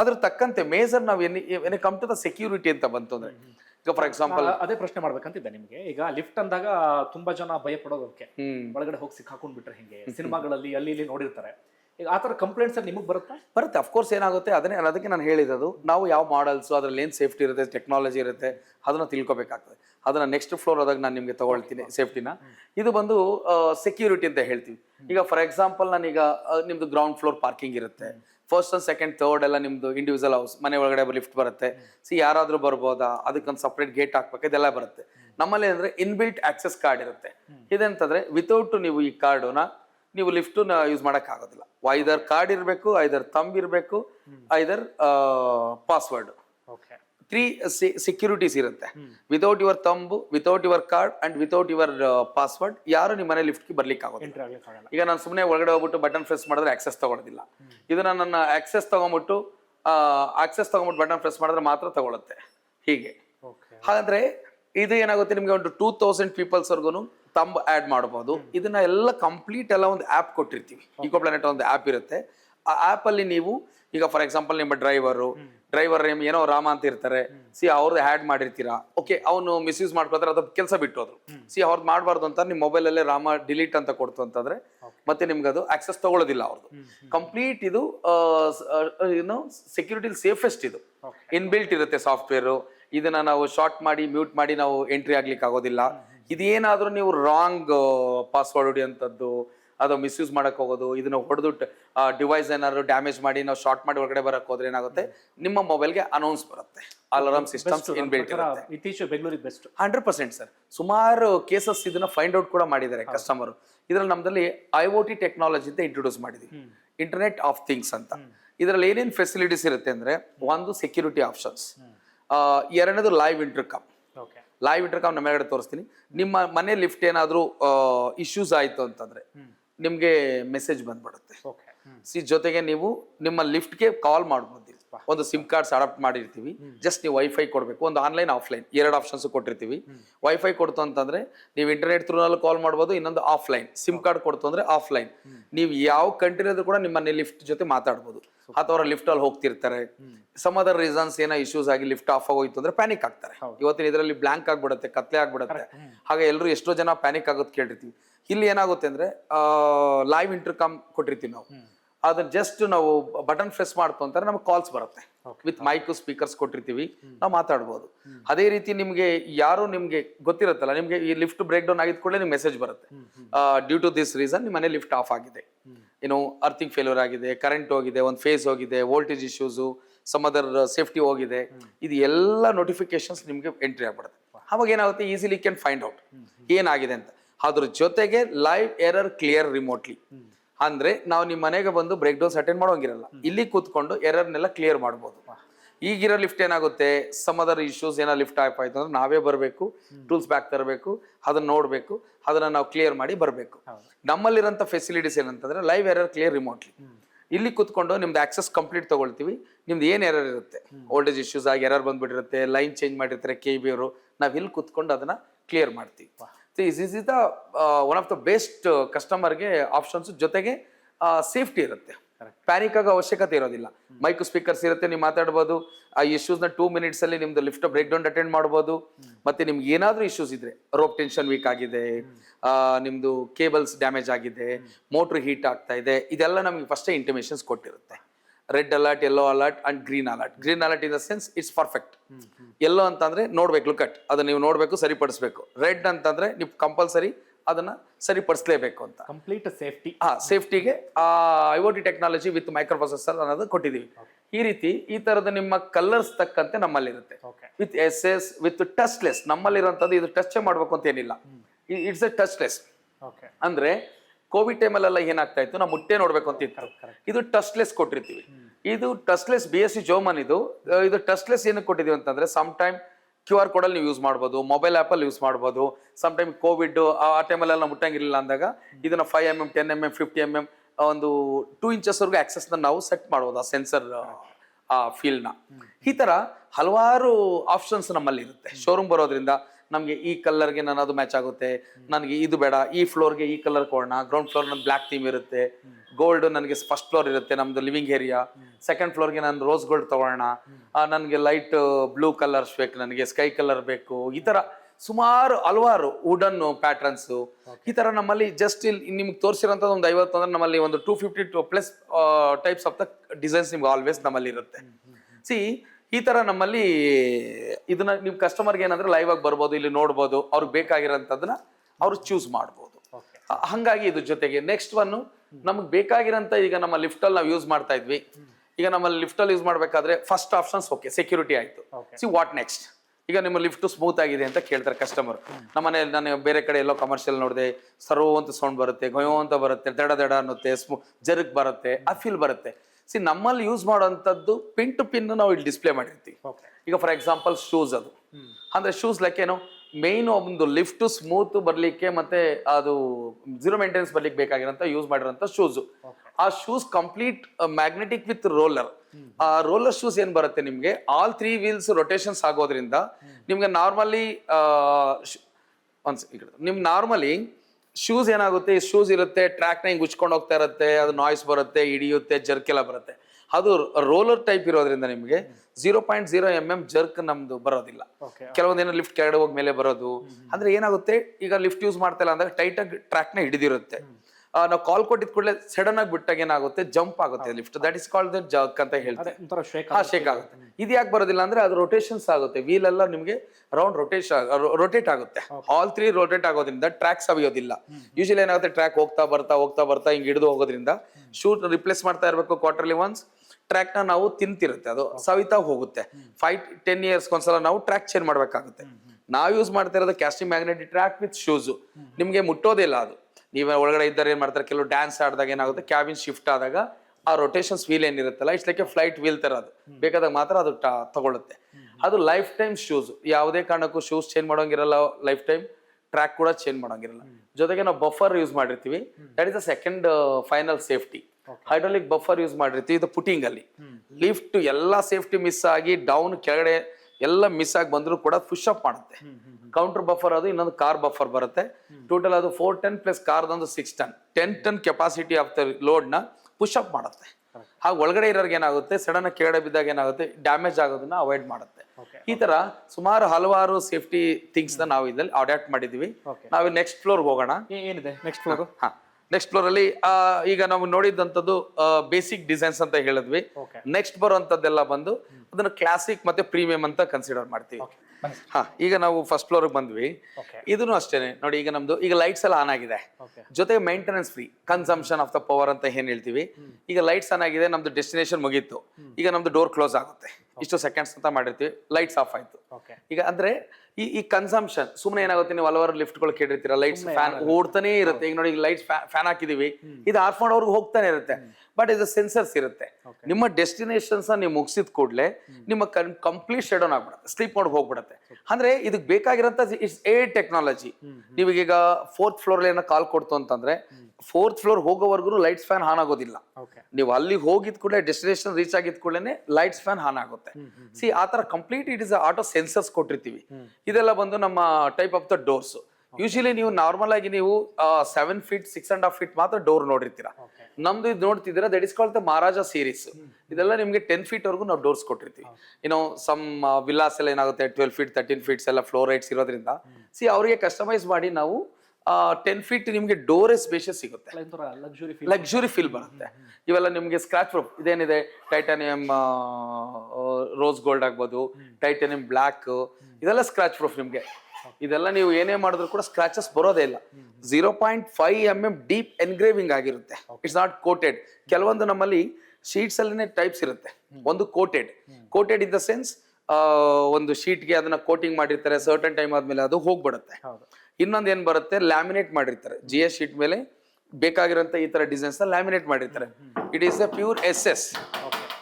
ಅದ್ರ ತಕ್ಕಂತೆ ಮೇಜರ್ ನಾವು and come to the security ಅಂತ ಬಂತು ಅಂದ್ರೆ. ಈಗ ಫಾರ್ ಎಕ್ಸಾಂಪಲ್ ಅದೇ ಪ್ರಶ್ನೆ ಮಾಡ್ಬೇಕಂತಿದ್ದೆ ನಿಮ್ಗೆ. ಈಗ ಲಿಫ್ಟ್ ಅಂದಾಗ ತುಂಬಾ ಜನ ಭಯ ಪಡೋದಕ್ಕೆ ಒಳಗಡೆ ಹೋಗಿ ಸಿಕ್ಕಾಕೊಂಡ್ಬಿಟ್ರೆ ಹಿಂಗೆ? ಸಿನಿಮಾಗಳಲ್ಲಿ ಅಲ್ಲಿ ಇಲ್ಲಿ ನೋಡಿರ್ತಾರೆ. ಈಗ ಆ ಥರ ಕಂಪ್ಲೇಂಟ್ಸ್ ನಿಮಗೆ ಬರುತ್ತಾ? ಬರುತ್ತೆ. ಅಫ್ಕೋರ್ಸ್ ಏನಾಗುತ್ತೆ ಅದನ್ನೇ ಅದಕ್ಕೆ ನಾನು ಹೇಳಿರೋದು ನಾವು ಯಾವ ಮಾಡಲ್ಸ್ ಅದ್ರಲ್ಲಿ ಏನು ಸೇಫ್ಟಿ ಇರುತ್ತೆ ಟೆಕ್ನಾಲಜಿ ಇರುತ್ತೆ ಅದನ್ನ ತಿಳ್ಕೊಬೇಕಾಗ್ತದೆ. ಅದನ್ನ ನೆಕ್ಸ್ಟ್ ಫ್ಲೋರ್ ಆದಾಗ ನಾನು ನಿಮಗೆ ತಗೊಳ್ತೀನಿ ಸೇಫ್ಟಿನ ಇದು ಬಂದು ಸೆಕ್ಯೂರಿಟಿ ಅಂತ ಹೇಳ್ತೀವಿ. ಈಗ ಫಾರ್ ಎಕ್ಸಾಂಪಲ್ ನಾನೀಗ ಈಗ ನಿಮ್ದು ಗ್ರೌಂಡ್ ಫ್ಲೋರ್ ಪಾರ್ಕಿಂಗ್ ಇರುತ್ತೆ. ಫಸ್ಟ್ ಅಂಡ್ ಸೆಕೆಂಡ್ ಥರ್ಡ್ ಎಲ್ಲ ನಿಮ್ದು ಇಂಡಿವಿಜುವಲ್ ಹೌಸ್ ಮನೆ ಒಳಗಡೆ ಲಿಫ್ಟ್ ಬರುತ್ತೆ. ಸಿ ಯಾರಾದ್ರೂ ಬರ್ಬೋದಾ? ಅದಕ್ಕೊಂದು ಸಪ್ರೇಟ್ ಗೇಟ್ ಹಾಕ್ಬೇಕು ಇದೆಲ್ಲ ಬರುತ್ತೆ. ನಮ್ಮಲ್ಲಿ ಅಂದ್ರೆ ಇನ್ಬಿಲ್ಟ್ ಆಕ್ಸೆಸ್ ಕಾರ್ಡ್ ಇರುತ್ತೆ. ಇದೆಂತಂದ್ರೆ ವಿತೌಟ್ ನೀವು ಈ ಕಾರ್ಡುನ ನೀವು ಲಿಫ್ಟನ್ನ ಯೂಸ್ ಮಾಡೋಕ್ಕಾಗೋದಿಲ್ಲ. ಐದರ್ ಕಾರ್ಡ್ ಇರಬೇಕು ಐದರ್ ತಂಬ್ ಇರಬೇಕು either password okay three securities ಇರುತ್ತೆ. Without your thumb without your card and without your password ಯಾರು ನಿಮ್ಮ ಮನೆ ಲಿಫ್ಟ್ಗೆ ಬರ್ಲಿಕ್ಕೆ ಆಗೋದಿಲ್ಲ. ಈಗ ನಾನು ಸುಮ್ಮನೆ ಒಳಗಡೆ ಹೋಗ್ಬಿಟ್ಟು ಬಟನ್ ಪ್ರೆಸ್ ಮಾಡಿದ್ರೆ ಆಕ್ಸೆಸ್ ತಗೊಳ್ಳೋದಿಲ್ಲ ಇದನ್ನ ನನ್ನ ಆಕ್ಸೆಸ್ ತಗೊಂಬಿಟ್ಟು ಆಕ್ಸೆಸ್ ತಗೊಂಬಿಟ್ಟು ಬಟನ್ ಪ್ರೆಸ್ ಮಾಡಿದ್ರೆ ಮಾತ್ರ ತಗೊಳುತ್ತೆ. ಹೀಗೆ. ಹಾಗಾದ್ರೆ ಇದು ಏನಾಗುತ್ತೆ? ನಿಮಗೆ ಒಂದು ಟೂ ತೌಸಂಡ್ ಪೀಪಲ್ಸ್ ವರ್ಗು ತಂಬ್ ಆಡ್ ಮಾಡಬಹುದು ಇದನ್ನ ಎಲ್ಲ ಕಂಪ್ಲೀಟ್ ಎಲ್ಲ ಒಂದು ಆ್ಯಪ್ ಕೊಟ್ಟಿರ್ತೀವಿ. ಇಕೋ ಪ್ಲಾನೆಟ್ ಒಂದು ಆ್ಯಪ್ ಇರುತ್ತೆ. ಆ ಆ್ಯಪಲ್ಲಿ ನೀವು ಈಗ ಫಾರ್ ಎಕ್ಸಾಂಪಲ್ ನಿಮ್ಮ ಡ್ರೈವರು ಡ್ರೈವರ್ ನೇಮ್ ಏನೋ ರಾಮ ಅಂತ ಇರ್ತಾರೆ. ಸಿ ಅವ್ರದ್ದು ಆ್ಯಡ್ ಮಾಡಿರ್ತೀರಾ? ಓಕೆ ಅವನು ಮಿಸ್ಯೂಸ್ ಮಾಡ್ಕೊತಾರೆ ಅದು ಕೆಲಸ ಬಿಟ್ಟೋದ್ರು. ಸಿ ಅವ್ರದ್ದು ಮಾಡಬಾರ್ದು ಅಂತ ನಿಮ್ಮ ಮೊಬೈಲಲ್ಲೇ ರಾಮ ಡಿಲೀಟ್ ಅಂತ ಕೊಡ್ತು ಅಂತಂದ್ರೆ ಮತ್ತೆ ನಿಮ್ಗೆ ಅದು ಆಕ್ಸೆಸ್ ತಗೊಳ್ಳೋದಿಲ್ಲ ಅವ್ರದ್ದು ಕಂಪ್ಲೀಟ್ ಇದು ಏನು ಸೆಕ್ಯೂರಿಟಿ ಸೇಫೆಸ್ಟ್ ಇದು. ಇನ್ಬಿಲ್ಟ್ ಇರುತ್ತೆ ಸಾಫ್ಟ್ವೇರು ಇದನ್ನ ನಾವು ಶಾರ್ಟ್ ಮಾಡಿ ಮ್ಯೂಟ್ ಮಾಡಿ ನಾವು ಎಂಟ್ರಿ ಆಗ್ಲಿಕ್ಕೆ ಆಗೋದಿಲ್ಲ. ಇದೇನಾದ್ರೂ ನೀವು ರಾಂಗ್ ಪಾಸ್ವರ್ಡ್ ಹೊಡಿಯೋಂಥದ್ದು ಅದು ಮಿಸ್ಯೂಸ್ ಮಾಡಕ್ ಹೋಗೋದು ಇದನ್ನ ಹೊಡೆದು ಡಿವೈಸ್ ಏನಾದ್ರು ಡ್ಯಾಮೇಜ್ ಮಾಡಿ ನಾವು ಶಾರ್ಟ್ ಮಾಡಿ ಒಳಗಡೆ ಬರಕ್ ಹೋದ್ರೆ ಏನಾಗುತ್ತೆ? ನಿಮ್ಮ ಮೊಬೈಲ್ಗೆ ಅನೌನ್ಸ್ ಬರುತ್ತೆ. ಅಲಾರಾಮ್ ಸಿಸ್ಟಮ್ಸ್ ಇನ್ಬಿಲ್ಟ್ ಇತ್ತೀಚೆಗೆ ಬೆಂಗಳೂರಿಗೆ ಬೆಸ್ಟ್ ಹಂಡ್ರೆಡ್ ಪರ್ಸೆಂಟ್ ಸರ್ ಸುಮಾರು ಕೇಸಸ್ ಇದನ್ನ ಫೈಂಡ್ ಔಟ್ ಕೂಡ ಮಾಡಿದ್ದಾರೆ ಕಸ್ಟಮರ್ ಇದರಲ್ಲಿ ನಮ್ದಲ್ಲಿ ಐ ಒ ಟಿ ಟೆಕ್ನಾಲಜಿ ಅಂತ ಇಂಟ್ರೊಡ್ಯೂಸ್ ಮಾಡಿದ್ವಿ. ಇಂಟರ್ನೆಟ್ ಆಫ್ ಥಿಂಗ್ಸ್ ಅಂತ. ಇದರಲ್ಲಿ ಏನೇನು ಫೆಸಿಲಿಟೀಸ್ ಇರುತ್ತೆ ಅಂದ್ರೆ ಒಂದು ಸೆಕ್ಯೂರಿಟಿ ಆಪ್ಷನ್ಸ್ ಎರಡನೇದು ಲೈವ್ ಇಂಟರ್ಕಮ್ ಲೈವ್ ಇಂಟರ್ಕಾಮ್ ನಮ್ಮ ಮೇಲ್ಗಡೆ ತೋರಿಸ್ತೀನಿ. ನಿಮ್ಮ ಮನೆ ಲಿಫ್ಟ್ ಏನಾದರೂ ಇಶ್ಯೂಸ್ ಆಯಿತು ಅಂತಂದ್ರೆ ನಿಮಗೆ ಮೆಸೇಜ್ ಬಂದ್ಬಿಡುತ್ತೆ. ಓಕೆ ಸಿ ಜೊತೆಗೆ ನೀವು ನಿಮ್ಮ ಲಿಫ್ಟ್ಗೆ ಕಾಲ್ ಮಾಡ್ಬೋದು. ಒಂದು ಸಿಮ್ ಕಾರ್ಡ್ಸ್ ಅಡಾಪ್ಟ್ ಮಾಡಿರ್ತೀವಿ. ಜಸ್ಟ್ ನೀವು ವೈಫೈ ಕೊಡಬೇಕು. ಒಂದು ಆನ್ಲೈನ್ ಆಫ್ಲೈನ್ ಎರಡು ಆಪ್ಷನ್ಸ್ ಕೊಟ್ಟಿರ್ತೀವಿ. ವೈಫೈ ಕೊಡ್ತು ಅಂತಂದ್ರೆ ನೀವು ಇಂಟರ್ನೆಟ್ ಥ್ರೂನಲ್ಲಿ ಕಾಲ್ ಮಾಡ್ಬೋದು ಇನ್ನೊಂದು ಆಫ್ಲೈನ್ ಸಿಮ್ ಕಾರ್ಡ್ ಕೊಡ್ತು ಅಂದ್ರೆ ಆಫ್ಲೈನ್ ನೀವು ಯಾವ ಕಂಟ್ರಿನಾದ್ರೂ ಕೂಡ ನಿಮ್ಮನೆ ಲಿಫ್ಟ್ ಜೊತೆ ಮಾತಾಡ್ಬೋದು. ಅಥವಾ ಲಿಫ್ಟ್ ಅಲ್ಲಿ ಹೋಗ್ತಿರ್ತಾರೆ. ಸಮ್ ಅದರ್ ರೀಸನ್ಸ್ ಏನೋ ಇಶ್ಯೂಸ್ ಆಗಿ ಲಿಫ್ಟ್ ಆಫ್ ಆಗೋಯ್ತು ಅಂದ್ರೆ ಪ್ಯಾನಿಕ್ ಆಗ್ತಾರೆ. ಇವತ್ತಿನ ಇದರಲ್ಲಿ ಬ್ಲಾಂಕ್ ಆಗ್ಬಿಡುತ್ತೆ ಕತ್ಲೆ ಆಗ್ಬಿಡುತ್ತೆ. ಹಾಗೆ ಎಲ್ಲರೂ ಎಷ್ಟೋ ಜನ ಪ್ಯಾನಿಕ್ ಆಗೋದು ಕೇಳಿರ್ತೀವಿ. ಇಲ್ಲಿ ಏನಾಗುತ್ತೆ ಅಂದ್ರೆ ಲೈವ್ ಇಂಟರ್ಕಾಮ್ ಕೊಟ್ಟಿರ್ತೀವಿ ನಾವು. ಅದನ್ನ ಜಸ್ಟ್ ನಾವು ಬಟನ್ ಪ್ರೆಸ್ ಮಾಡ್ತು ಅಂತಾರೆ ನಮಗೆ ಕಾಲ್ಸ್ ಬರುತ್ತೆ. ವಿತ್ ಮೈಕ್ ಸ್ಪೀಕರ್ಸ್ ಕೊಟ್ಟಿರ್ತೀವಿ. ನಾವು ಮಾತಾಡ್ಬೋದು. ಅದೇ ರೀತಿ ನಿಮ್ಗೆ ಯಾರು ನಿಮ್ಗೆ ಗೊತ್ತಿರುತ್ತಲ್ಲ ನಿಮ್ಗೆ ಈ ಲಿಫ್ಟ್ ಬ್ರೇಕ್ ಡೌನ್ ಆಗಿದ್ ಕೂಡಲೇ ನಿಮ್ಗೆ ಮೆಸೇಜ್ ಬರುತ್ತೆ. ಡ್ಯೂ ಟು ದಿಸ್ ರೀಸನ್ ನಿಮ್ಮ ಮನೆ ಲಿಫ್ಟ್ ಆಫ್ ಆಗಿದೆ. ಏನು ಅರ್ಥಿಂಗ್ ಫೇಲ್ಯೂರ್ ಆಗಿದೆ ಕರೆಂಟ್ ಹೋಗಿದೆ ಒಂದು ಫೇಸ್ ಹೋಗಿದೆ voltage issues some other safety ಹೋಗಿದೆ. ಇದು ಎಲ್ಲ ನೋಟಿಫಿಕೇಶನ್ಸ್ ನಿಮಗೆ ಎಂಟ್ರಿ ಆಗ್ಬಿಡುತ್ತೆ. ಅವಾಗ ಏನಾಗುತ್ತೆ? ಈಸಿಲಿ ಕ್ಯಾನ್ ಫೈಂಡ್ ಔಟ್ ಏನಾಗಿದೆ ಅಂತ. ಅದ್ರ ಜೊತೆಗೆ ಲೈವ್ ಎರರ್ ಕ್ಲಿಯರ್ ರಿಮೋಟ್ಲಿ ಅಂದ್ರೆ ನಾವು ನಿಮ್ಮ ಮನೆಗೆ ಬಂದು ಬ್ರೇಕ್ ಡೌನ್ಸ್ ಅಟೆಂಡ್ ಮಾಡೋಂಗಿರಲ್ಲ ಇಲ್ಲಿ ಕೂತ್ಕೊಂಡು ಎರರ್ನೆಲ್ಲ ಕ್ಲಿಯರ್ ಮಾಡ್ಬೋದು. ಈಗಿರೋ ಲಿಫ್ಟ್ ಏನಾಗುತ್ತೆ? ಸಮ್ ಅದರ್ ಇಶ್ಯೂಸ್ ಏನೋ ಲಿಫ್ಟ್ ಆಫ್ ಆಯ್ತು ಅಂದ್ರೆ ನಾವೇ ಬರಬೇಕು ಟೂಲ್ಸ್ ಬ್ಯಾಕ್ ತರಬೇಕು ಅದನ್ನ ನೋಡಬೇಕು ಅದನ್ನ ನಾವು ಕ್ಲಿಯರ್ ಮಾಡಿ ಬರಬೇಕು. ನಮ್ಮಲ್ಲಿರೋಂಥ ಫೆಸಿಲಿಟೀಸ್ ಏನಂತಂದ್ರೆ ಲೈವ್ ಎರರ್ ಕ್ಲಿಯರ್ ರಿಮೋಟ್ಲಿ ಇಲ್ಲಿ ಕುತ್ಕೊಂಡು ನಿಮ್ದು ಆಕ್ಸೆಸ್ ಕಂಪ್ಲೀಟ್ ತಗೊಳ್ತೀವಿ ನಿಮ್ದು ಏನು ಎರರ್ ಇರುತ್ತೆ? ಓಲ್ಡೇಜ್ ಇಶ್ಯೂಸ್ ಆಗಿ ಎರರ್ ಬಂದ್ಬಿಟ್ಟಿರುತ್ತೆ ಲೈನ್ ಚೇಂಜ್ ಮಾಡಿರ್ತಾರೆ ಕೆ ಬಿ ಅವರು. ನಾವು ಇಲ್ಲಿ ಕುತ್ಕೊಂಡು ಅದನ್ನ ಕ್ಲಿಯರ್ ಮಾಡ್ತೀವಿ. Is is is the one of the best ಕಸ್ಟಮರ್ಗೆ ಆಪ್ಷನ್ಸ್ ಜೊತೆಗೆ ಸೇಫ್ಟಿ ಇರುತ್ತೆ. ಪ್ಯಾನಿಕ್ ಆಗೋ ಅವಶ್ಯಕತೆ ಇರೋದಿಲ್ಲ. ಮೈಕ್ ಸ್ಪೀಕರ್ಸ್ ಇರುತ್ತೆ ನೀವು ಮಾತಾಡ್ಬೋದು. ಆ ಇಶ್ಯೂಸ್ನ ಟೂ ಮಿನಿಟ್ಸ್ ಅಲ್ಲಿ ನಿಮ್ದು ಲಿಫ್ಟ್ ಬ್ರೇಕ್ ಡೌನ್ ಅಟೆಂಡ್ ಮಾಡ್ಬೋದು. ಮತ್ತೆ ನಿಮ್ಗೆ ಏನಾದ್ರೂ ಇಶ್ಯೂಸ್ ಇದ್ರೆ ರೋಪ್ ಟೆನ್ಷನ್ ವೀಕ್ ಆಗಿದೆ ನಿಮ್ದು ಕೇಬಲ್ಸ್ ಡ್ಯಾಮೇಜ್ ಆಗಿದೆ ಮೋಟ್ರ್ ಹೀಟ್ ಆಗ್ತಾ ಇದೆ ಇದೆಲ್ಲ ನಮಗೆ ಫಸ್ಟೇ intimations ಕೊಟ್ಟಿರುತ್ತೆ. Red alert yellow alert and green alert green alert in the sense it's perfect yellow ಅಂತಂದ್ರೆ ನೋಡ್ಬೇಕು ಲುಕಟ್ ಅದನ್ನ ನೀವು ನೋಡ್ಬೇಕು ಸರಿಪಡಿಸ್ಬೇಕು. ರೆಡ್ ಅಂತಂದ್ರೆ ನೀವು ಕಂಪಲ್ಸರಿ ಅದನ್ನ ಸರಿಪಡಿಸಲೇಬೇಕು ಅಂತ. ಕಂಪ್ಲೀಟ್ ಸೇಫ್ಟಿ ಹಾ ಸೇಫ್ಟಿಗೆ ಆ T technology with microprocessor ಅನ್ನೋದು ಕೊಟ್ಟಿದ್ದೀವಿ. ಈ ರೀತಿ ಈ ತರದ ನಿಮ್ಮ ಕಲರ್ಸ್ ತಕ್ಕಂತೆ ನಮ್ಮಲ್ಲಿ ಇರುತ್ತೆ okay with S S with touchless ನಮ್ಮಲ್ಲಿರೋಂಥದ್ದು ಇದು ಟಚ್ ಮಾಡ್ಬೇಕು ಅಂತ ಏನಿಲ್ಲ. ಇಟ್ಸ್ ಎ ಟಚ್ಲೆಸ್ ಅಂದ್ರೆ ಕೋವಿಡ್ ಟೈಮಲ್ಲೆಲ್ಲ ಏನಾಗ್ತಾ ಇತ್ತು? ನಾವು ಮುಟ್ಟೆ ನೋಡ್ಬೇಕು ಅಂತ ಇತ್ತು. ಇದು ಟಚ್ಲೆಸ್ ಕೊಟ್ಟಿರ್ತೀವಿ. ಇದು ಟಚ್ಲೆಸ್ ಬಿ ಎಸ್ ಸಿ ಜೋಮನ್ ಇದು. ಇದು ಟಚ್ಲೆಸ್ ಏನಕ್ಕೆ ಕೊಟ್ಟಿದೀವಿ ಅಂತಂದ್ರೆ ಸಮ್ ಟೈಮ್ ಕ್ಯೂ ಆರ್ ಕೋಡಲ್ಲಿ ನೀವು ಯೂಸ್ ಮಾಡ್ಬೋದು ಮೊಬೈಲ್ ಆ್ಯಪಲ್ಲಿ ಯೂಸ್ ಮಾಡ್ಬೋದು. ಸಮ್ ಟೈಮ್ ಕೋವಿಡ್ ಆ ಟೈಮಲ್ಲೆಲ್ಲ ನಾವು ಮುಟ್ಟಂಗಿರಲಿಲ್ಲ ಅಂದಾಗ ಇದನ್ನ five M M ten M M fifty M M ಒಂದು ಟೂ ಇಂಚಸ್ವರೆಗೂ ಆ್ಯಕ್ಸಸ್ನ ನಾವು ಸೆಟ್ ಮಾಡ್ಬೋದು ಆ ಸೆನ್ಸರ್ ಆ ಫೀಲ್ಡ್ನ ಈ ತರ ಹಲವಾರು ಆಪ್ಷನ್ಸ್ ನಮ್ಮಲ್ಲಿ ಇರುತ್ತೆ. ಶೋರೂಮ್ ಬರೋದ್ರಿಂದ ನಮಗೆ ಈ ಕಲರ್ಗೆ ನಾನು ಅದು ಮ್ಯಾಚ್ ಆಗುತ್ತೆ. ನನಗೆ ಇದು ಬೇಡ. ಈ ಫ್ಲೋರ್ಗೆ ಈ ಕಲರ್ ಕೊಡೋಣ. ಗ್ರೌಂಡ್ ಫ್ಲೋರ್ ನನ್ನ ಬ್ಲ್ಯಾಕ್ ಥೀಮ್ ಇರುತ್ತೆ. ಗೋಲ್ಡ್ ನನಗೆ ಫಸ್ಟ್ ಫ್ಲೋರ್ ಇರುತ್ತೆ ನಮ್ದು ಲಿವಿಂಗ್ ಏರಿಯಾ ಸೆಕೆಂಡ್ ಫ್ಲೋರ್ಗೆ ನಾನು ರೋಸ್ ಗೋಲ್ಡ್ ತಗೊಳ್ಳೋಣ. ನನಗೆ ಲೈಟ್ ಬ್ಲೂ ಕಲರ್ಸ್ ಬೇಕು ನನಗೆ ಸ್ಕೈ ಕಲರ್ ಬೇಕು. ಈ ತರ ಸುಮಾರು ಹಲವಾರು ವುಡನ್ ಪ್ಯಾಟರ್ನ್ಸ್ ಈ ತರ ನಮ್ಮಲ್ಲಿ ಜಸ್ಟ್ ಇಲ್ಲಿ ನಿಮ್ಗೆ ತೋರಿಸಿರೋಂಥದ್ದು ಒಂದು ಐವತ್ತು ಅಂದ್ರೆ ನಮ್ಮಲ್ಲಿ ಒಂದು two fifty to plus types of the designs ನಿಮ್ಗೆ ಆಲ್ವೇಸ್ ನಮ್ಮಲ್ಲಿ ಇರುತ್ತೆ. ಸಿ ಈ ತರ ನಮ್ಮಲ್ಲಿ ಇದನ್ನ ನಿಮ್ ಕಸ್ಟಮರ್ಗೆ ಏನಂದ್ರೆ ಲೈವ್ ಆಗಿ ಬರ್ಬೋದು ಇಲ್ಲಿ ನೋಡ್ಬೋದು ಅವ್ರಿಗೆ ಬೇಕಾಗಿರೋಂಥದ್ದನ್ನ ಅವ್ರು ಚೂಸ್ ಮಾಡ್ಬೋದು. ಹಂಗಾಗಿ ಇದ್ರ ಜೊತೆಗೆ ನೆಕ್ಸ್ಟ್ ಒನ್ ನಮ್ಗೆ ಬೇಕಾಗಿರೋಂಥ ಈಗ ನಮ್ಮ ಲಿಫ್ಟ್ ಅಲ್ಲಿ ನಾವು ಯೂಸ್ ಮಾಡ್ತಾ ಇದ್ವಿ. ಈಗ ನಮ್ಮ ಲಿಫ್ಟ್ ಅಲ್ಲಿ ಯೂಸ್ ಮಾಡ್ಬೇಕಾದ್ರೆ ಫಸ್ಟ್ ಆಪ್ಷನ್ಸ್ ಓಕೆ ಸೆಕ್ಯೂರಿಟಿ ಆಯ್ತು. ಸಿ ವಾಟ್ ನೆಕ್ಸ್ಟ್ ಈಗ ನಿಮ್ಮ ಲಿಫ್ಟ್ ಸ್ಮೂತ್ ಆಗಿದೆ ಅಂತ ಕೇಳ್ತಾರೆ ಕಸ್ಟಮರ್ ನಮ್ಮ ಮನೆಯಲ್ಲಿ ನಾನು ಬೇರೆ ಕಡೆ ಎಲ್ಲೋ ಕಮರ್ಷಿಯಲ್ ನೋಡಿದೆ ಸರ್ವ್ ಅಂತ ಸೌಂಡ್ ಬರುತ್ತೆ ಗೊಯೋ ಅಂತ ಬರುತ್ತೆ ದಡ ದಡ ಅನ್ನುತ್ತೆ ಸ್ಮೂ ಜರುಗ್ ಬರುತ್ತೆ ಆ ಫೀಲ್ ಬರುತ್ತೆ. ಸಿ ನಮ್ಮಲ್ಲಿ ಯೂಸ್ ಮಾಡುವಂಥದ್ದು ಪಿನ್ ಟು ಪಿನ್ ನಾವು ಇಲ್ಲಿ ಡಿಸ್ಪ್ಲೇ ಮಾಡಿರ್ತೀವಿ. ಈಗ ಫಾರ್ ಎಕ್ಸಾಂಪಲ್ ಶೂಸ್ ಅದು. ಅಂದ್ರೆ ಶೂಸ್ ಲೈಕ್ ಏನು? ಮೇನ್ ಒಂದು ಲಿಫ್ಟ್ ಸ್ಮೂತ್ ಬರ್ಲಿಕ್ಕೆ ಮತ್ತೆ ಅದು ಜೀರೋ ಮೇಂಟೆನೆನ್ಸ್ ಬರ್ಲಿಕ್ಕೆ ಬೇಕಾಗಿರೋಂಥ ಯೂಸ್ ಮಾಡಿರೋಂಥ ಶೂಸ್ ಆ shoes complete magnetic with roller ಆ ರೋಲರ್ ಶೂಸ್ ಏನ್ ಬರುತ್ತೆ ನಿಮ್ಗೆ? ಆಲ್ ತ್ರೀ ವೀಲ್ಸ್ ರೊಟೇಷನ್ಸ್ ಆಗೋದ್ರಿಂದ ನಿಮ್ಗೆ ನಾರ್ಮಲಿ ನಿಮ್ ನಾರ್ಮಲಿ ಶೂಸ್ ಏನಾಗುತ್ತೆ? ಈ ಶೂಸ್ ಇರುತ್ತೆ ಟ್ರ್ಯಾಕ್ನ ಹಿಂಗ್ ಉಚ್ಕೊಂಡು ಹೋಗ್ತಾ ಇರುತ್ತೆ ಅದು ನಾಯ್ಸ್ ಬರುತ್ತೆ ಹಿಡಿಯುತ್ತೆ ಜರ್ಕ್ ಎಲ್ಲ ಬರುತ್ತೆ. ಅದು ರೋಲರ್ ಟೈಪ್ ಇರೋದ್ರಿಂದ ನಿಮಗೆ zero point zero M M jerk ನಮ್ದು ಬರೋದಿಲ್ಲ. ಕೆಲವೊಂದೇನೋ ಲಿಫ್ಟ್ ಕೆಳಗಡೆ ಹೋಗಿ ಮೇಲೆ ಬರೋದು. ಅಂದ್ರೆ ಏನಾಗುತ್ತೆ? ಈಗ ಲಿಫ್ಟ್ ಯೂಸ್ ಮಾಡ್ತಾ ಇಲ್ಲ ಅಂದಾಗ ಟೈಟ್ ಆಗಿ ಟ್ರ್ಯಾಕ್ನ ಹಿಡಿದಿರುತ್ತೆ. ನಾವು ಕಾಲ್ ಕೊಟ್ಟಿದ್ ಕೂಡಲೇ ಸಡನ್ ಆಗಿ ಬಿಟ್ಟಾಗ ಏನಾಗುತ್ತೆ? ಜಂಪ್ ಆಗುತ್ತೆ lift that is called the jerk ಅಂತ ಹೇಳ್ತಾರೆ ಶೇಕ್ ಹಾ ಶೇಕ್ ಆಗುತ್ತೆ. ಇದು ಯಾಕೆ ಬರೋದಿಲ್ಲ ಅಂದ್ರೆ ಅದು ರೊಟೇಷನ್ಸ್ ಆಗುತ್ತೆ. ವೀಲ್ ಎಲ್ಲ ನಿಮಗೆ ರೌಂಡ್ ರೊಟೇಷನ್ ರೊಟೇಟ್ ಆಗುತ್ತೆ. ಆಲ್ ತ್ರೀ ರೊಟೇಟ್ ಆಗೋದ್ರಿಂದ ಟ್ರ್ಯಾಕ್ ಸವಿಯೋದಿಲ್ಲ ಯೂಶಲಿ ಏನಾಗುತ್ತೆ? ಟ್ರ್ಯಾಕ್ ಹೋಗ್ತಾ ಬರ್ತಾ ಹೋಗ್ತಾ ಬರ್ತಾ ಹಿಂಗೆ ಹಿಡಿದು ಹೋಗೋದ್ರಿಂದ ಶೂಟ್ ರಿಪ್ಲೇಸ್ ಮಾಡ್ತಾ ಇರಬೇಕು ಕ್ವಾರ್ಟರ್ಲಿ ಒನ್ಸ್ ಟ್ರ್ಯಾಕ್ನ ನಾವು ತಿಂತಿರುತ್ತೆ. ಅದು ಸವಿತಾ ಹೋಗುತ್ತೆ. ಫೈವ್ ಟೆನ್ ಇಯರ್ಸ್ ಒಂದ್ಸಲ ನಾವು ಟ್ರ್ಯಾಕ್ ಚೇಂಜ್ ಮಾಡ್ಬೇಕಾಗುತ್ತೆ. ನಾವು ಯೂಸ್ ಮಾಡ್ತಾ ಇರೋದು casting magnetic track with shoes ನಿಮ್ಗೆ ಮುಟ್ಟೋದೇ ಇಲ್ಲ ಅದು. ನೀವು ಒಳಗಡೆ ಇದ್ದಾರೆ ಏನ್ ಮಾಡ್ತಾರೆ? ಕೆಲವು ಡ್ಯಾನ್ಸ್ ಆಡಿದಾಗ ಏನಾಗುತ್ತೆ? ಕ್ಯಾಬಿನ್ ಶಿಫ್ಟ್ ಆದಾಗ ಆ rotations wheel ಏನಿರುತ್ತಲ್ಲ it's like a flight wheel ತರ ಅದು. ಬೇಕಾದಾಗ ಮಾತ್ರ ಅದು ತಗೊಳ್ಳುತ್ತೆ ತಗೊಳುತ್ತೆ. ಅದು ಲೈಫ್ ಟೈಮ್ ಶೂಸ್ ಯಾವುದೇ ಕಾರಣಕ್ಕೂ ಶೂಸ್ ಚೇಂಜ್ ಮಾಡೋಂಗಿರಲ್ಲ ಲೈಫ್ ಟೈಮ್ ಟ್ರ್ಯಾಕ್ ಕೂಡ ಚೇಂಜ್ ಮಾಡೋಂಗಿರಲ್ಲ. ಜೊತೆಗೆ ನಾವು ಬಫರ್ ಯೂಸ್ ಮಾಡಿರ್ತೀವಿ. That is the second final safety hydraulic buffer use ಮಾಡಿರ್ತೀವಿ. ಇದು ಪುಟಿಂಗ್ ಅಲ್ಲಿ. ಲಿಫ್ಟ್ ಎಲ್ಲ ಸೇಫ್ಟಿ ಮಿಸ್ ಆಗಿ ಡೌನ್ ಕೆಳಗಡೆ ಎಲ್ಲ ಮಿಸ್ ಆಗಿ ಬಂದ್ರು ಕೂಡ ಪುಷ್ ಅಪ್ ಮಾಡುತ್ತೆ. ಕೌಂಟರ್ ಬಫರ್ ಅದು ಇನ್ನೊಂದು ಕಾರ್ ಬಫರ್ ಬರುತ್ತೆ. ಟೋಟಲ್ ಅದು four ten plus ಕಾರ್ದೊಂದು six ton ten ton capacity of the ಲೋಡ್ನ ಪುಷ್ ಅಪ್ ಮಾಡುತ್ತೆ. ಹಾಗೆ ಒಳಗಡೆ ಇರೋರ್ಗೆ ಏನಾಗುತ್ತೆ? ಸಡನ್ ಆಗಿ ಕೆಳಗಡೆ ಬಿದ್ದಾಗ ಏನಾಗುತ್ತೆ? ಡ್ಯಾಮೇಜ್ ಆಗೋದನ್ನ ಅವಾಯ್ಡ್ ಮಾಡುತ್ತೆ. ಈ ತರ ಸುಮಾರು ಹಲವಾರು ಸೇಫ್ಟಿ ಥಿಂಗ್ಸ್ ನಾವು ಇದ್ರಲ್ಲಿ ಅಡಾಪ್ಟ್ ಮಾಡಿದೀವಿ ನಾವು ನೆಕ್ಸ್ಟ್ ಫ್ಲೋರ್ ಹೋಗೋಣ. ಏನಿದೆ? ನೆಕ್ಸ್ಟ್ ಫ್ಲೋರ್ ಹಾ. ನೆಕ್ಸ್ಟ್ ಫ್ಲೋರ್ ಅಲ್ಲಿ ಈಗ ನಾವು ನೋಡಿದಂಥದ್ದು ಬೇಸಿಕ್ ಡಿಸೈನ್ಸ್ ಅಂತ ಹೇಳಿದ್ವಿ. ನೆಕ್ಸ್ಟ್ ಬರುವಂತದ್ದೆಲ್ಲ ಬಂದು ಅದನ್ನ ಕ್ಲಾಸಿಕ್ ಮತ್ತೆ ಪ್ರೀಮಿಯಂ ಅಂತ ಕನ್ಸಿಡರ್ ಮಾಡ್ತೀವಿ. ಹಾ ಈಗ ನಾವು ಫಸ್ಟ್ ಫ್ಲೋರ್ ಬಂದ್ವಿ. ಇದನ್ನು ಅಷ್ಟೇನೆ ನೋಡಿ ಈಗ ನಮ್ದು ಈಗ ಲೈಟ್ಸ್ ಎಲ್ಲ ಆನ್ ಆಗಿದೆ. ಜೊತೆಗೆ maintenance free consumption of the power ಅಂತ ಏನ್ ಹೇಳ್ತೀವಿ. ಈಗ ಲೈಟ್ಸ್ ಆನ್ ಆಗಿದೆ ನಮ್ದು ಡೆಸ್ಟಿನೇಷನ್ ಮುಗೀತು. ಈಗ ನಮ್ದು ಡೋರ್ ಕ್ಲೋಸ್ ಆಗುತ್ತೆ. ಇಷ್ಟು ಸೆಕೆಂಡ್ಸ್ ಅಂತ ಮಾಡಿರ್ತೀವಿ. ಲೈಟ್ಸ್ ಆಫ್ ಆಯ್ತು. ಈಗ ಅಂದ್ರೆ ಈ ಈ ಕನ್ಸಂಪ್ಷನ್ ಸುಮ್ಮನೆ ಏನಾಗುತ್ತೆ ನೀವು ಹಲವಾರು ಲಿಫ್ಟ್ಗಳು ಕೇಳಿರ್ತೀರ ಲೈಟ್ಸ್ ಫ್ಯಾನ್ ಓಡ್ತಾನೆ ಇರುತ್ತೆ. ಈಗ ನೋಡಿ ಲೈಟ್ಸ್ ಫ್ಯಾನ್ ಹಾಕಿದೀವಿ. ಇದು ಆಫ್ ಮಾಡೋರ್ಗೆ ಹೋಗ್ತಾನೆ ಇರುತ್ತೆ. ಬಟ್ ಇದು ಸೆನ್ಸರ್ಸ್ ಇರುತ್ತೆ. ನಿಮ್ಮ ಡೆಸ್ಟಿನೇಷನ್ಸ್ ನೀವು ಮುಗಿಸಿದ ಕೂಡಲೇ ನಿಮ್ಮ ಕಂಪ್ಲೀಟ್ ಶೆಡ್ ಆನ್ ಆಗ್ಬಿಡುತ್ತೆ. ಸ್ಲೀಪ್ ಮೋಡ್ ಹೋಗ್ಬಿಡುತ್ತೆ. ಅಂದ್ರೆ ಇದಕ್ಕೆ ಬೇಕಾಗಿರೋಂಥ ಇಟ್ಸ್ ಏ ಟೆಕ್ನಾಲಜಿ ನೀವೀಗ ಫೋರ್ತ್ ಫ್ಲೋರ್ ಏನೋ ಕಾಲ್ ಕೊಡ್ತು ಅಂತಂದ್ರೆ ಫೋರ್ತ್ ಫ್ಲೋರ್ ಹೋಗೋವರೆಗೂ ಲೈಟ್ಸ್ ಫ್ಯಾನ್ ಆನ್ ಆಗೋದಿಲ್ಲ ನೀವು ಅಲ್ಲಿ ಹೋಗಿದ ಕೂಡಲೇ ಡೆಸ್ಟಿನೇಷನ್ ರೀಚ್ ಆಗಿದ ಕೂಡಲೇ ಲೈಟ್ಸ್ ಫ್ಯಾನ್ ಆನ್ ಆಗುತ್ತೆ ಸಿ ಆ ತರ complete it is auto sensors ಕೊಟ್ಟಿರ್ತೀವಿ. ಇದೆಲ್ಲ ಬಂದು ನಮ್ಮ type of the doors. Usually ನೀವು ನಾರ್ಮಲ್ ಆಗಿ ನೀವು seven feet six and half feet ಮಾತ್ರ ಡೋರ್ ನೋಡಿರ್ತೀರಾ. ನಮ್ದು ಇದು ನೋಡ್ತಿದ್ದೀರಾ that is called the Maharaja series ಇದೆಲ್ಲ ನಿಮಗೆ ಟೆನ್ ಫೀಟ್ ವರೆಗೂ ನಾವು ಡೋರ್ಸ್ ಕೊಟ್ಟಿರ್ತೀವಿ. ಏನೋ ಸಮ್ ವಿಲಾಸ್ ಎಲ್ಲ ಏನಾಗುತ್ತೆ ಟ್ವೆಲ್ ಫೀಟ್ ತರ್ಟೀನ್ ಫೀಟ್ಸ್ ಎಲ್ಲ ಫ್ಲೋರ್ ರೈಟ್ಸ್ ಇರೋದ್ರಿಂದ. ಸಿ ಅವರಿಗೆ ಕಸ್ಟಮೈಸ್ ಮಾಡಿ ನಾವು ಟೆನ್ ಫೀಟ್ ನಿಮಗೆ ಡೋರೇ ಸ್ಪೇಷಸ್ ಸಿಗುತ್ತೆ. ಲಕ್ಸುರಿ ಫೀಲ್ ಬರುತ್ತೆ. ಇವೆಲ್ಲ ನಿಮಗೆ ಸ್ಕ್ರಾಚ್ ಪ್ರೂಫ್ ಇದೇನಿದೆ? ಟೈಟಾನಿಯಂ ರೋಸ್ ಗೋಲ್ಡ್ ಆಗ್ಬೋದು ಟೈಟಾನಿಯಂ ಬ್ಲ್ಯಾಕ್ ಇದೆಲ್ಲ ಸ್ಕ್ರಾಚ್ ಪ್ರೂಫ್ ನಿಮಗೆ. ಇದೆಲ್ಲ ನೀವು ಏನೇ ಮಾಡಿದ್ರು ಕೂಡ ಸ್ಕ್ರಾಚಸ್ ಬರೋದೇ ಇಲ್ಲ. Zero point five M M deep engraving ಆಗಿರುತ್ತೆ. ಇಟ್ಸ್ ನಾಟ್ ಕೋಟೆಡ್ ಕೆಲವೊಂದು ನಮ್ಮಲ್ಲಿ ಶೀಟ್ಸ್ ಅಲ್ಲಿನೇ ಟೈಪ್ಸ್ ಇರುತ್ತೆ. ಒಂದು coated coated in the sense ಒಂದು ಶೀಟ್ಗೆ ಅದನ್ನ ಕೋಟಿಂಗ್ ಮಾಡಿರ್ತಾರೆ ಸರ್ಟನ್ ಟೈಮ್ ಆದ್ಮೇಲೆ ಅದು ಹೋಗ್ಬಿಡುತ್ತೆ. ಇನ್ನೊಂದು ಏನ್ ಬರುತ್ತೆ? ಲ್ಯಾಮಿನೇಟ್ ಮಾಡಿರ್ತಾರೆ. ಜಿ ಎಸ್ ಶೀಟ್ ಮೇಲೆ ಬೇಕಾಗಿರೋಂಥ ಈ ತರ ಡಿಸೈನ್ಸ್ ಲ್ಯಾಮಿನೇಟ್ ಮಾಡಿರ್ತಾರೆ. It is a pure S S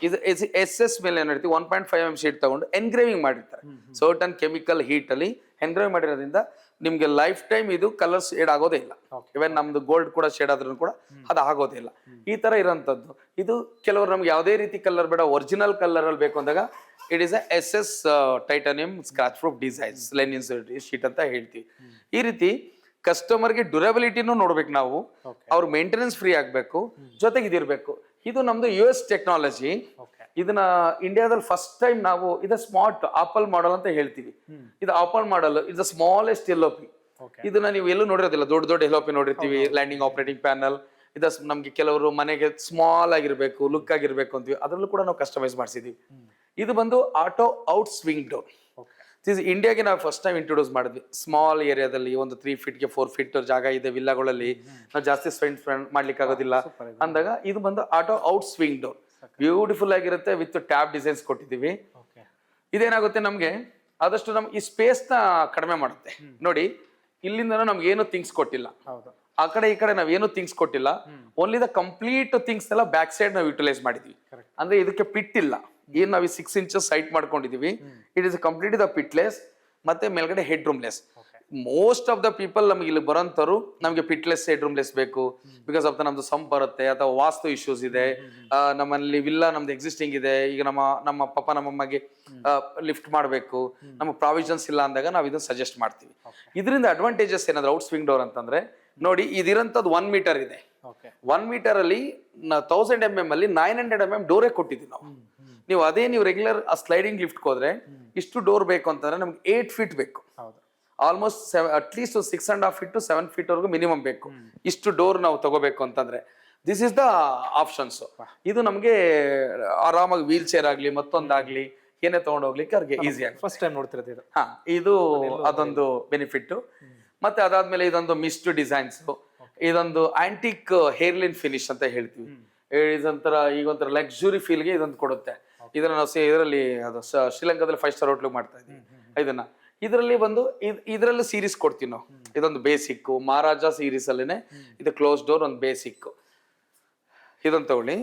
ಇದು ಎಸ್ ಎಸ್ ಮೇಲೆ ಏನ್ ಹೇಳ್ತೀವಿ? One point five M sheet ತಗೊಂಡು ಎನ್ಗ್ರೇವಿಂಗ್ ಮಾಡಿರ್ತಾರೆ. ಸರ್ಟನ್ ಕೆಮಿಕಲ್ ಹೀಟ್ ಅಲ್ಲಿ ಎನ್ಗ್ರೇವ್ ಮಾಡಿರೋದ್ರಿಂದ ನಿಮ್ಗೆ ಲೈಫ್ ಟೈಮ್ ಇದು ಕಲರ್ ಶೇಡ್ ಆಗೋದೇ ಇಲ್ಲ. ಇವನ್ ನಮ್ದು ಗೋಲ್ಡ್ ಕೂಡ ಶೇಡ್ ಆದ್ರೂ ಕೂಡ ಅದು ಆಗೋದೇ ಇಲ್ಲ. ಈ ತರ ಇರೋಂಥದ್ದು. ಇದು ಕೆಲವರು ನಮ್ಗೆ ಯಾವುದೇ ರೀತಿ ಕಲರ್ ಬೇಡ ಒರಿಜಿನಲ್ ಕಲರ್ ಅಲ್ಲಿ ಬೇಕು ಅಂದಾಗ it is S S titanium scratch proof designs linens sheet ಅಂತ ಹೇಳ್ತೀವಿ. ಈ ರೀತಿ ಕಸ್ಟಮರ್ಗೆ ಡ್ಯೂರಬಿಲಿಟಿನೂ ನೋಡ್ಬೇಕು ನಾವು. ಅವ್ರ ಮೇಂಟೆನೆನ್ಸ್ ಫ್ರೀ ಆಗಬೇಕು. ಜೊತೆಗೆ ಇದಿರ್ಬೇಕು ಇದು ನಮ್ದು ಯು ಎಸ್ ಟೆಕ್ನಾಲಜಿ ಇದನ್ನ ಇಂಡಿಯಾದಲ್ಲಿ ಫಸ್ಟ್ ಟೈಮ್ ನಾವು ಇದು ಸ್ಮಾರ್ಟ್ ಆಪಲ್ ಮಾಡಲ್ ಅಂತ ಹೇಳ್ತೀವಿ. ಇದು ಆಪಲ್ ಮಾಡಲ್ ಇದು ಸ್ಮಾಲೆಸ್ಟ್ ಎಲ್ ಪಿ ಇದನ್ನ ನೀವು ಎಲ್ಲೂ ನೋಡಿರೋದಿಲ್ಲ. ದೊಡ್ಡ ದೊಡ್ಡ ಎಲ್ ಪಿ ನೋಡಿರ್ತೀವಿ. ಲ್ಯಾಂಡಿಂಗ್ ಆಪರೇಟಿಂಗ್ ಪ್ಯಾನಲ್ ಇದ ನಮ್ಗೆ ಕೆಲವರು ಮನೆಗೆ ಸ್ಮಾಲ್ ಆಗಿರ್ಬೇಕು ಲುಕ್ ಆಗಿರ್ಬೇಕು ಅಂತೀವಿ. ಅದರಲ್ಲೂ ಕೂಡ ನಾವು ಕಸ್ಟಮೈಸ್ ಮಾಡಿಸಿದೀವಿ. ಇದು ಬಂದು ಆಟೋ ಔಟ್ ಸ್ವಿಂಗ್ ದಿಸ್ ಇಂಡಿಯಾಗೆ ನಾವು ಫಸ್ಟ್ ಟೈಮ್ ಇಂಟ್ರೊಡ್ಯೂಸ್ ಮಾಡಿದ್ವಿ. ಸ್ಮಾಲ್ ಏರಿಯಾದಲ್ಲಿ ಒಂದು ತ್ರೀ ಫೀಟ್ಗೆ ಫೋರ್ ಫೀಟ್ ಜಾಗ ಇದೆ ವಿಲ್ಲಾಗಳಲ್ಲಿ ನಾವು ಜಾಸ್ತಿ ಸ್ಪೆಂಡ್ ಮಾಡ್ಲಿಕ್ಕೆ ಆಗೋದಿಲ್ಲ ಅಂದಾಗ ಇದು ಬಂದು auto out swing door beautiful ಆಗಿರುತ್ತೆ ವಿತ್ ಟ್ಯಾಬ್ ಡಿಸೈನ್ಸ್ ಕೊಟ್ಟಿದ್ದೀವಿ. ಇದೇನಾಗುತ್ತೆ ನಮಗೆ? ಆದಷ್ಟು ನಮ್ಗೆ ಈ ಸ್ಪೇಸ್ನ ಕಡಿಮೆ ಮಾಡುತ್ತೆ. ನೋಡಿ ಇಲ್ಲಿಂದ ನಮ್ಗೆ ಏನು ಥಿಂಗ್ಸ್ ಕೊಟ್ಟಿಲ್ಲ. ಆ ಕಡೆ ಈ ಕಡೆ ನಾವ್ ಏನು ಥಿಂಗ್ಸ್ ಕೊಟ್ಟಿಲ್ಲ. ಓನ್ಲಿ ದ ಕಂಪ್ಲೀಟ್ ಥಿಂಗ್ಸ್ ಎಲ್ಲ ಬ್ಯಾಕ್ ಸೈಡ್ ನಾವು ಯುಟಿಲೈಸ್ ಮಾಡಿದ್ವಿ. ಅಂದ್ರೆ ಇದಕ್ಕೆ ಪಿಟ್ ಇಲ್ಲ. ಏನ್ ನಾವು six inches site ಮಾಡ್ಕೊಂಡಿದೀವಿ it is complete the pitless ಮತ್ತೆ ಮೇಲ್ಗಡೆ head roomless most of the people ನಮ್ಗೆ ಇಲ್ಲಿ ಬರೋಂಥವ್ರು ನಮಗೆ ಪಿಟ್ಲೆಸ್ ಹೆಡ್ ರೂಮ್ಲೆಸ್ ಬೇಕು ಬಿಕಾಸ್ ಆಫ್ ದ ನಮ್ದು ಸಂಪ್ ಬರುತ್ತೆ ಅಥವಾ ವಾಸ್ತು ಇಶ್ಯೂಸ್ ಇದೆ ನಮ್ಮಲ್ಲಿ ವಿಲ್ಲ ನಮ್ದು ಎಕ್ಸಿಸ್ಟಿಂಗ್ ಇದೆ ಈಗ ನಮ್ಮ ನಮ್ಮ ಪಪ್ಪ ನಮ್ಮಮ್ಮಗೆ ಲಿಫ್ಟ್ ಮಾಡಬೇಕು ನಮ್ಮ ಪ್ರಾವಿಷನ್ಸ್ ಇಲ್ಲ ಅಂದಾಗ ನಾವು ಇದನ್ನ ಸಜೆಸ್ಟ್ ಮಾಡ್ತೀವಿ. ಇದರಿಂದ ಅಡ್ವಾಂಟೇಜಸ್ ಏನಾದ್ರು ಔಟ್ ಸ್ವಿಂಗ್ ಡೋರ್ ಅಂತಂದ್ರೆ ನೋಡಿ ಇದಿರಂತದ್ದು ಒನ್ ಮೀಟರ್ ಇದೆ. ಒನ್ ಮೀಟರ್ ಅಲ್ಲಿ ತೌಸಂಡ್ ಎಂ ಎಂ ಅಲ್ಲಿ ನೈನ್ ಹಂಡ್ರೆಡ್ ಎಂ ಎಂ ಡೋರೇ ಕೊಟ್ಟಿದ್ದೀವಿ ನಾವು. ನೀವು ಅದೇ ನೀವು ರೆಗ್ಯುಲರ್ ಆ ಸ್ಲೈಡಿಂಗ್ ಲಿಫ್ಟ್ ಹೋದ್ರೆ ಇಷ್ಟು ಡೋರ್ ಬೇಕು ಅಂತಂದ್ರೆ ನಮ್ಗೆ ಏಟ್ ಫೀಟ್ ಬೇಕು. Almost almost at least six and half feet to seven feet ವರೆಗೂ ಮಿನಿಮಮ್ ಬೇಕು. ಇಷ್ಟು ಡೋರ್ ನಾವು ತಗೋಬೇಕು ಅಂತಂದ್ರೆ. ದಿಸ್ ಇಸ್ ದ ಆಪ್ಷನ್ಸ್ ಇದು ನಮಗೆ ಆರಾಮಾಗಿ ವೀಲ್ ಚೇರ್ ಆಗ್ಲಿ ಮತ್ತೊಂದಾಗ್ಲಿ ಏನೇ ತಗೊಂಡೋಗ್ಲಿಕ್ಕೆ ಅವ್ರಿಗೆ ಈಸಿ ಆಗಿ ಫಸ್ಟ್ ಟೈಮ್ ನೋಡ್ತಿರೋದು ಇದು. ಹಾ ಇದು ಅದೊಂದು ಬೆನಿಫಿಟ್ ಮತ್ತೆ ಅದಾದ್ಮೇಲೆ ಇದೊಂದು ಮಿಸ್ಟ್ ಡಿಸೈನ್ಸ್ ಇದೊಂದು ಆಂಟಿಕ್ ಹೇರ್ಲಿನ್ ಫಿನಿಶ್ ಅಂತ ಹೇಳ್ತೀವಿ. ಇದೊಂಥರ ಈಗ ಒಂಥರ ಲಕ್ಸುರಿ ಫೀಲ್ಗೆ ಇದೊಂದು ಕೊಡುತ್ತೆ. ಇದನ್ನ ನಾವು ಇದರಲ್ಲಿ ಅದು ಶ್ರೀಲಂಕಾದಲ್ಲಿ ಫೈವ್ ಸ್ಟಾರ್ ಹೋಟ್ಲಿಗೆ ಮಾಡ್ತಾ ಇದ್ದೀವಿ. ಇದನ್ನ. ಇದರಲ್ಲಿ ಬಂದು ಇದ್- ಇದರಲ್ಲಿ ಸೀರೀಸ್ ಕೊಡ್ತೀವಿ ನಾವು. ಇದೊಂದು ಬೇಸಿಕ್ ಮಹಾರಾಜ ಸೀರೀಸ್ ಅಲ್ಲೇನೆ ಇದು ಕ್ಲೋಸ್ ಡೋರ್ ಒಂದು ಬೇಸಿಕ್ ಇದೊಂದು ತಗೊಳ್ಳಿ.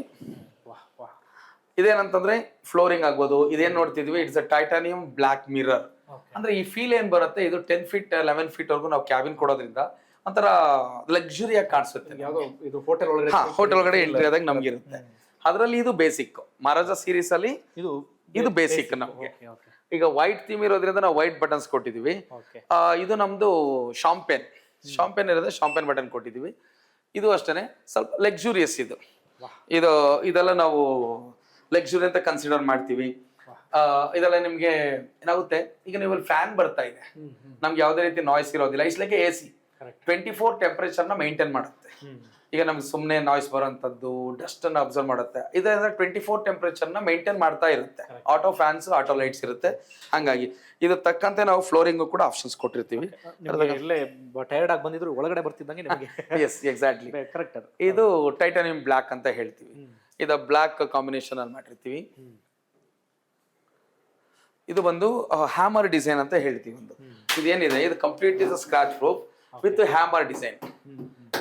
ವಾಹ್ ವಾಹ್. ಇದೇನಂತಂದ್ರೆ ಫ್ಲೋರಿಂಗ್ ಆಗ್ಬೋದು. ಇದೇನ್ ನೋಡ್ತಿದ್ವಿ? It's a titanium black mirror ಅಂದ್ರೆ ಈ ಫೀಲ್ ಏನ್ ಬರುತ್ತೆ? ಇದು ಟೆನ್ ಫೀಟ್ ಲೆವೆನ್ ಫೀಟ್ ವರೆಗೂ ನಾವು ಕ್ಯಾಬಿನ್ ಕೊಡೋದ್ರಿಂದ ಒಂಥರ ಲಕ್ಸುರಿಯಾಗಿ ಕಾಣಿಸುತ್ತೆ ಹೋಟೆಲ್ ಒಳಗಡೆ ಹಾ ಹೋಟೆಲ್ ಒಳಗಡೆ ಎಂಟ್ರಿ ಆದಾಗ ನಮ್ಗೆ ಇರುತ್ತೆ ಅದರಲ್ಲಿ ಇದು ಬೇಸಿಕ್ ಮಹಾರಾಜ ಸೀರೀಸ್ ಅಲ್ಲಿ ಇದು ಇದು ಬೇಸಿಕ್ ನಮ್ಗೆ. ಈಗ ವೈಟ್ ಥೀಮ್ ಇರೋದ್ರಿಂದ ನಾವು ವೈಟ್ ಬಟನ್ಸ್ ಕೊಟ್ಟಿದೀವಿ ಇದು ನಮ್ದು ಶಾಂಪೇನ್ ಶಾಂಪೇನ್ ಇರೋದ್ರೆ ಶಾಂಪೇನ್ ಬಟನ್ ಕೊಟ್ಟಿದೀವಿ ಇದು ಅಷ್ಟೇನೆ. ಸ್ವಲ್ಪ ಲಕ್ಸುರಿಯಸ್ ಇದು. ಇದು ಇದೆಲ್ಲ ನಾವು ಲಕ್ಸುರಿ ಅಂತ ಕನ್ಸಿಡರ್ ಮಾಡ್ತೀವಿ. ಇದೆಲ್ಲ ನಿಮ್ಗೆ ಏನಾಗುತ್ತೆ? ಈಗ ನೀವು ಫ್ಯಾನ್ ಬರ್ತಾ ಇದೆ. ನಮ್ಗೆ ಯಾವುದೇ ರೀತಿ ನಾಯ್ಸ್ ಇರೋದಿಲ್ಲ. It's like A C. Twenty four ಟೆಂಪರೇಚರ್ನ maintain ಮಾಡುತ್ತೆ. ಈಗ ನಮ್ಗೆ ಸುಮ್ಮನೆ ನಾಯ್ಸ್ ಬರೋಂಥದ್ದು ಡಸ್ಟ್ ಅನ್ನು ಅಬ್ಸರ್ವ್ ಮಾಡುತ್ತೆ. ಇದರಿಂದ ಟ್ವೆಂಟಿ ಫೋರ್ ಟೆಂಪರೇಚರ್ನ ಮೇಂಟೈನ್ ಮಾಡ್ತಾ ಇರುತ್ತೆ. ಆಟೋ ಫ್ಯಾನ್ಸ್ ಆಟೋ ಲೈಟ್ಸ್ ಇರುತ್ತೆ. ಹಂಗಾಗಿ ಇದು ತಕ್ಕಂತೆ ನಾವು ಫ್ಲೋರಿಂಗು ಕೂಡ ಆಪ್ಷನ್ಸ್ ಕೊಟ್ಟಿರ್ತೀವಿ. ಟೈರ್ಡ್ ಆಗಿ ಬಂದಿದ್ರು ಒಳಗಡೆ ಬರ್ತಿದ್ದಂಗೆ ನಿಮಗೆ. ಎಸ್ ಎಕ್ಸಾಕ್ಟ್ಲಿ ಕರೆಕ್ಟ್ ಅದು ಇದು ಟೈಟಾನಿಯಂ ಬ್ಲಾಕ್ ಅಂತ ಹೇಳ್ತೀವಿ. ಇದು ಬ್ಲಾಕ್ ಕಾಂಬಿನೇಷನ್ ಅಲ್ಲಿ ಮಾಡಿರ್ತೀವಿ. ಇದು ಬಂದು ಹ್ಯಾಮರ್ ಡಿಸೈನ್ ಅಂತ ಹೇಳ್ತೀವಿ ಒಂದು. ಇದೇನಿದೆ? ಇದು complete is scratch proof with hammer design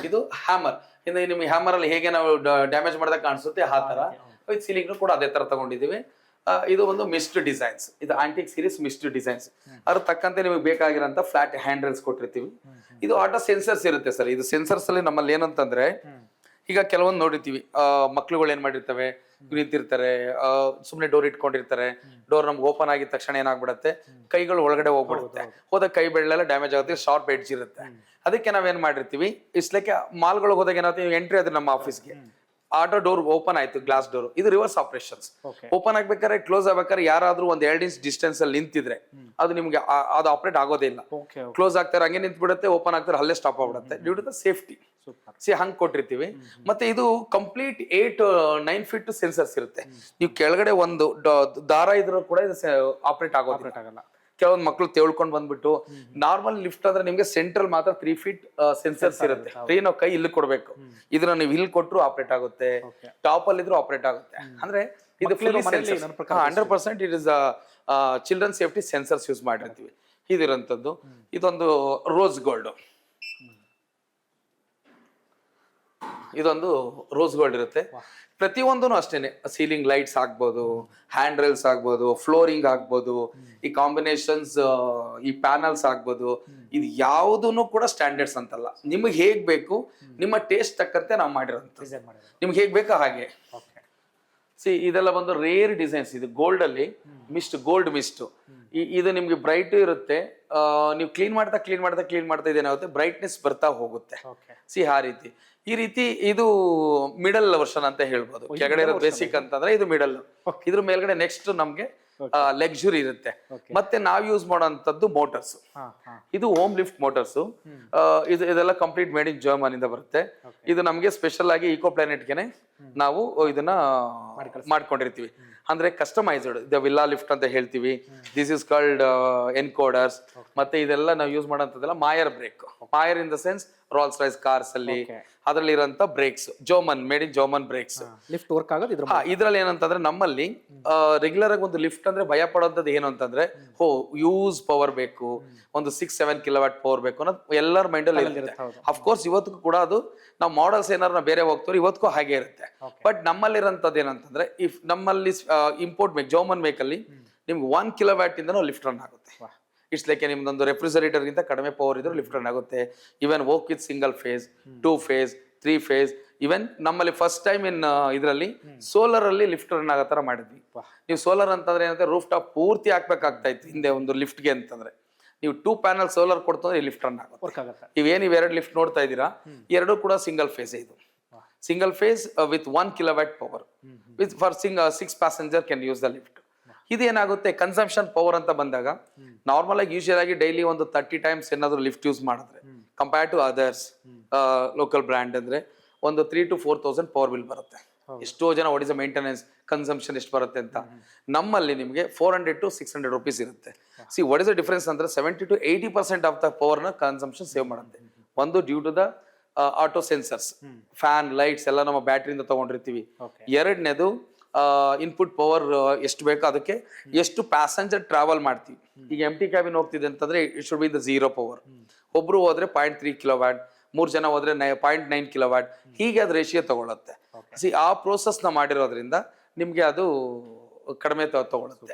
ಇದು ಹ್ಯಾಮರ್ ಇನ್ನು ನಿಮ್ಗೆ ಹ್ಯಾಮರ್ ಅಲ್ಲಿ ಹೇಗೆ ನಾವು ಡ್ಯಾಮೇಜ್ ಮಾಡಿದಾಗ ಕಾಣಿಸುತ್ತೆ ಆ ತರ. ವಿತ್ ಸೀಲಿಂಗ್ ಕೂಡ ಅದೇ ತರ ತಗೊಂಡಿದ್ದೀವಿ. ಇದು ಒಂದು ಮಿಸ್ಟ್ ಡಿಸೈನ್ಸ್ ಇದು ಆಂಟಿಕ್ ಸೀರೀಸ್ ಮಿಸ್ಟ್ ಡಿಸೈನ್ಸ್ ಅದ್ರ ತಕ್ಕಂತೆ ನಿಮಗೆ ಬೇಕಾಗಿರೋಂಥ ಫ್ಲಾಟ್ ಹ್ಯಾಂಡಲ್ಸ್ ಕೊಟ್ಟಿರ್ತೀವಿ. ಇದು ಆಟೋ ಸೆನ್ಸರ್ಸ್ ಇರುತ್ತೆ ಸರ್. ಇದು ಸೆನ್ಸರ್ಸ್ ಅಲ್ಲಿ ನಮ್ಮಲ್ಲಿ ಏನಂತಂದ್ರೆ ಈಗ ಕೆಲವೊಂದು ನೋಡಿರ್ತೀವಿ. ಮಕ್ಳುಗಳು ಏನ್ ಮಾಡಿರ್ತವೆ? ನಿಂತಿರ್ತಾರೆ. ಸುಮ್ಮನೆ ಡೋರ್ ಇಟ್ಕೊಂಡಿರ್ತಾರೆ. ಡೋರ್ ನಮ್ಗೆ ಓಪನ್ ಆಗಿದ ತಕ್ಷಣ ಏನಾಗ್ಬಿಡತ್ತೆ? ಕೈಗಳು ಒಳಗಡೆ ಹೋಗ್ಬಿಡುತ್ತೆ. ಹೋದಾಗ ಕೈ ಬೆಳ್ಳೆಲ್ಲ ಡ್ಯಾಮೇಜ್ ಆಗುತ್ತೆ ಶಾರ್ಪ್ ಎಡ್ಜ್ ಇರುತ್ತೆ. ಅದಕ್ಕೆ ನಾವೇನ್ ಮಾಡಿರ್ತೀವಿ? ಇಟ್ಸ್ ಲೈಕ್ ಮಾಲ್ಗಳಿಗೆ ಹೋದಾಗ ಏನಾಗ್ತೀವಿ ಎಂಟ್ರಿ ಆದ್ರೆ ನಮ್ಮ ಆಫೀಸ್ಗೆ. ಆಟೋ ಡೋರ್ ಓಪನ್ ಆಯ್ತು ಗ್ಲಾಸ್ ಡೋರ್. ಇದು ರಿವರ್ಸ್ ಆಪರೇಷನ್ಸ್. ಓಪನ್ ಆಗ್ಬೇಕಾದ್ರೆ ಕ್ಲೋಸ್ ಆಗ್ಬೇಕಾದ್ರೆ ಯಾರಾದ್ರೂ ಒಂದ್ ಎರಡು ಇಂಚ್ ಡಿಸ್ಟೆನ್ಸ್ ಅಲ್ಲಿ ನಿಂತಿದ್ರೆ ಅದು ನಿಮ್ಗೆ ಅದು ಆಪರೇಟ್ ಆಗೋದೇ ಇಲ್ಲ. ಕ್ಲೋಸ್ ಆಗ್ತಾರೆ ಹಂಗೆ ನಿಂತ್ಬಿಡುತ್ತೆ ಓಪನ್ ಆಗ್ತಾರೆ ಅಲ್ಲೇ ಸ್ಟಾಪ್ ಆಗ್ಬಿಡುತ್ತೆ due to the safety. See ಹಂಗ್ ಕೊಟ್ಟಿರ್ತೀವಿ. ಮತ್ತೆ ಇದು complete eight nine feet sensors ಇರುತ್ತೆ. ನೀವು ಕೆಳಗಡೆ ಒಂದು ದಾರ ಇದ್ರೂ ಕೂಡ ಇದು ಆಪರೇಟ್ ಆಗೋದಿಲ್ಲ. ಕೆಲವೊಂದು ಮಕ್ಳು ತೇಳ್ಕೊಂಡು ಬಂದ್ಬಿಟ್ಟು ನಾರ್ಮಲ್ ಲಿಫ್ಟ್ ಅಂದ್ರೆ ನಿಮ್ಗೆ ಸೆಂಟ್ರಲ್ ಮಾತ್ರ ತ್ರೀ ಫೀಟ್ ಸೆನ್ಸರ್ಸ್ ಇರುತ್ತೆ. ತ್ರೀ ನಾವು ಕೈ ಇಲ್ಲಿ ಕೊಡ್ಬೇಕು. ಇದನ್ನ ನೀವು ಇಲ್ಲಿ ಕೊಟ್ಟರು ಆಪರೇಟ್ ಆಗುತ್ತೆ. ಟಾಪ್ ಅಲ್ಲಿ ಇದ್ರೂ ಆಪರೇಟ್ ಆಗುತ್ತೆ. ಅಂದ್ರೆ ಇದು hundred percent it is children safety sensors use ಮಾಡಿರ್ತೀವಿ. ಇದಿರಂತದ್ದು ಇದೊಂದು ರೋಸ್ ಗೋಲ್ಡ್ ಇದೊಂದು ರೋಸ್ ಗೋಲ್ಡ್ ಇರುತ್ತೆ. ಪ್ರತಿಯೊಂದೂ ಅಷ್ಟೇನೆ. ಸೀಲಿಂಗ್ ಲೈಟ್ಸ್ ಆಗ್ಬೋದು ಹ್ಯಾಂಡ್ ರೈಲ್ಸ್ ಆಗ್ಬೋದು ಫ್ಲೋರಿಂಗ್ ಆಗ್ಬೋದು ಈ ಕಾಂಬಿನೇಷನ್ಸ್ ಈ ಪ್ಯಾನಲ್ಸ್ ಆಗ್ಬೋದು. ಇದು ಯಾವುದೂ ಕೂಡ ಸ್ಟ್ಯಾಂಡರ್ಡ್ಸ್ ಅಂತಲ್ಲ. ನಿಮಗೆ ಹೇಗ್ ಬೇಕು ನಿಮ್ಮ ಟೇಸ್ಟ್ ತಕ್ಕಂತೆ ನಾವು ಮಾಡಿರೋಂಥ ನಿಮ್ಗೆ ಹೇಗ್ ಬೇಕಾ ಹಾಗೆ. ಸಿ ಇದೆಲ್ಲ ಬಂದು ರೇರ್ ಡಿಸೈನ್ಸ್ ಇದು ಗೋಲ್ಡ್ ಅಲ್ಲಿ ಮಿಸ್ಟ್ ಗೋಲ್ಡ್ ಮಿಸ್ಟ್ ಇದು ನಿಮ್ಗೆ ಬ್ರೈಟ್ ಇರುತ್ತೆ. ನೀವು ಕ್ಲೀನ್ ಮಾಡ್ತಾ ಕ್ಲೀನ್ ಮಾಡ್ತಾ ಕ್ಲೀನ್ ಮಾಡ್ತಾ ಇದೇನಾಗುತ್ತೆ ಬ್ರೈಟ್ನೆಸ್ ಬರ್ತಾ ಹೋಗುತ್ತೆ. ಸಿ ಆ ರೀತಿ. ಈ ರೀತಿ ಇದು ಮಿಡಲ್ ವರ್ಷನ್ ಅಂತ ಹೇಳ್ಬೋದು. ಕೆಳಗಡೆ ಇರೋದು ಬೇಸಿಕ್ ಅಂತಂದ್ರೆ ಇದು ಮಿಡಲ್ ಇದ್ರ ಮೇಲ್ಗಡೆ ನೆಕ್ಸ್ಟ್ ನಮ್ಗೆ ಲಕ್ಸುರಿ ಇರುತ್ತೆ. ಮತ್ತೆ ನಾವ್ ಯೂಸ್ ಮಾಡೋಂಥದ್ದು ಮೋಟರ್ಸ್ ಇದು ಹೋಮ್. ಲಿಫ್ಟ್ ಮೋಟರ್ಸ್ ಇದು ಇದೆಲ್ಲ ಕಂಪ್ಲೀಟ್ ಮೇಡ್ ಇನ್ ಜರ್ಮನ್ ಇಂದ ಬರುತ್ತೆ ಇದು ನಮಗೆ ಸ್ಪೆಷಲ್ ಆಗಿ ಇಕೋ ಪ್ಲಾನೆಟ್ಗೆನೆ ನಾವು ಇದನ್ನ ಮಾಡ್ಕೊಂಡಿರ್ತೀವಿ. ಅಂದ್ರೆ ಕಸ್ಟಮೈಸ್ಡ್ ದ ವಿಲ್ಲಾ ಲಿಫ್ಟ್ ಅಂತ ಹೇಳ್ತೀವಿ. ದಿಸ್ ಇಸ್ ಕಾಲ್ಡ್ ಎನ್ಕೋಡರ್ಸ್ ಮತ್ತೆ ಇದೆಲ್ಲ ನಾವು use ಮಾಡೋಂಥದ್ದೆಲ್ಲ Mayr brake Mayr in the sense Rolls Royce cars ಅಲ್ಲಿ. ಅದರಲ್ಲಿ ಇರುವಂತ brakes German made in German brakes lift work ಆಗೋದು ಇದ್ರ ಇದ್ರಲ್ಲಿ ಏನಂತಂದ್ರೆ ನಮ್ಮಲ್ಲಿ ರೆಗ್ಯುಲರ್ ಆಗಿ ಒಂದು ಲಿಫ್ಟ್ ಅಂದ್ರೆ ಭಯ ಪಡೋದ್ ಏನು ಅಂತಂದ್ರೆ ಹೋ ಯೂಸ್ ಪವರ್ ಬೇಕು ಒಂದು ಸಿಕ್ಸ್ ಸೆವೆನ್ ಕಿಲೋವಾಟ್ ಪವರ್ ಬೇಕು ಅನ್ನೋದು ಎಲ್ಲರ ಮೈಂಡ್ ಅಲ್ಲಿ ಇರುತ್ತೆ. ಅಫ್ಕೋರ್ಸ್ ಇವತ್ತಿಗೂ ಕೂಡ ಅದು ನಾವು ಮಾಡಲ್ಸ್ ಏನಾರು ಬೇರೆ ಹೋಗ್ತೀವಿ ಇವತ್ತಿಗೂ ಹಾಗೆ ಇರುತ್ತೆ. ಬಟ್ ನಮ್ಮಲ್ಲಿ ನಮ್ಮಲ್ಲಿರೋಂಥದ್ದು ಏನಂತಂದ್ರೆ ಇಫ್ ನಮ್ಮಲ್ಲಿ ಇಂಪೋರ್ಟ್ ಮೇಕ್ ಜೋಮನ್ ಮೇಕಲ್ಲಿ ನಿಮ್ಗೆ ಒನ್ ಕಿಲೋವ್ಯಾಟ್ ಇಂದನೂ ಲಿಫ್ಟ್ ರನ್ ಆಗುತ್ತೆ. ಇಟ್ಸ್ ಲೈಕ್ ನಿಮ್ದೊಂದು ರೆಫ್ರಿಜರೇಟರ್ ಗಿಂತ ಕಡಿಮೆ ಪವರ್ ಇದ್ರೂ ಲಿಫ್ಟ್ ರನ್ ಆಗುತ್ತೆ. Even work with single phase two phase three phase even ನಮ್ಮಲ್ಲಿ ಫಸ್ಟ್ ಟೈಮ್ ಇನ್ ಇದರಲ್ಲಿ ಸೋಲಾರ್ ಅಲ್ಲಿ ಲಿಫ್ಟ್ ರನ್ ಆಗೋ ತರ ಮಾಡಿದ್ವಿ. ನೀವು ಸೋಲಾರ್ ಅಂತಂದ್ರೆ ಏನಂದ್ರೆ ರೂಫ್ ಟಾಪ್ ಪೂರ್ತಿ ಹಾಕ್ಬೇಕಾಗ್ತಾ ಇತ್ತು ಹಿಂದೆ ಒಂದು ಲಿಫ್ಟ್ಗೆ ಅಂತಂದ್ರೆ. ನೀವು ಟೂ ಪ್ಯಾನಲ್ ಸೋಲಾರ್ ಕೊಡ್ತಂದ್ರೆ ಲಿಫ್ಟ್ ರನ್ ಆಗುತ್ತೆ. ಇವೇನು ನೀವು ಎರಡು ಲಿಫ್ಟ್ ನೋಡ್ತಾ ಇದ್ದೀರಾ ಎರಡು ಕೂಡ ಸಿಂಗಲ್ ಫೇಸ್ ಇದು. Single phase with one kilowatt power with four Singh six passenger can use the lift ಇದೇನಾಗುತ್ತೆ? Consumption power ಅಂತ ಬಂದಾಗ ನಾರ್ಮಲ್ ಆಗಿ ಯೂಶಲ್ ಆಗಿ ಡೈಲಿ ಒಂದು ತರ್ಟಿ ಟೈಮ್ಸ್ ಏನಾದ್ರು ಲಿಫ್ಟ್ ಯೂಸ್ ಮಾಡಿದ್ರೆ compare to others local brand ಅಂದ್ರೆ ಒಂದು three to four thousand power bill ಬರುತ್ತೆ. ಎಷ್ಟೋ ಜನ ವಾಟ್ ಇಸ್ ಮೇಂಟೆನೆನ್ಸ್ ಕನ್ಸಂಪ್ಷನ್ ಎಷ್ಟು ಬರುತ್ತೆ ಅಂತ. ನಮ್ಮಲ್ಲಿ ನಿಮಗೆ four hundred to six hundred rupees ಇರುತ್ತೆ. See what is the difference ಅಂದ್ರೆ seventy to eighty percent of the ಪವರ್ನ consumption save ಮಾಡುತ್ತೆ. ಒಂದು due to the auto sensors fan lights ಎಲ್ಲ ನಮ್ಮ ಬ್ಯಾಟ್ರಿಯಿಂದ ತಗೊಂಡಿರ್ತೀವಿ. ಎರಡನೇದು ಇನ್ಪುಟ್ ಪವರ್ ಎಷ್ಟು ಬೇಕೋ ಅದಕ್ಕೆ ಎಷ್ಟು ಪ್ಯಾಸೆಂಜರ್ ಟ್ರಾವೆಲ್ ಮಾಡ್ತೀವಿ. ಈಗ ಎಂ ಟಿ ಕ್ಯಾಬಿನ್ ಹೋಗ್ತಿದೆ ಅಂತಂದ್ರೆ it should be the zero power ಒಬ್ರು ಹೋದ್ರೆ ಪಾಯಿಂಟ್ ತ್ರೀ ಕಿಲೋ ವ್ಯಾಟ್ ಮೂರ್ ಜನ ಹೋದ್ರೆ ಪಾಯಿಂಟ್ ನೈನ್ ಕಿಲೋ ವ್ಯಾಟ್ ಹೀಗೆ ಅದು ರೇಷಿಯೋ ತಗೊಳುತ್ತೆ. ಸಿ ಆ ಪ್ರೋಸೆಸ್ನ ಮಾಡಿರೋದ್ರಿಂದ ನಿಮ್ಗೆ ಅದು ಕಡಿಮೆ ತಗೊಳ್ಳುತ್ತೆ ತಗೊಳುತ್ತೆ.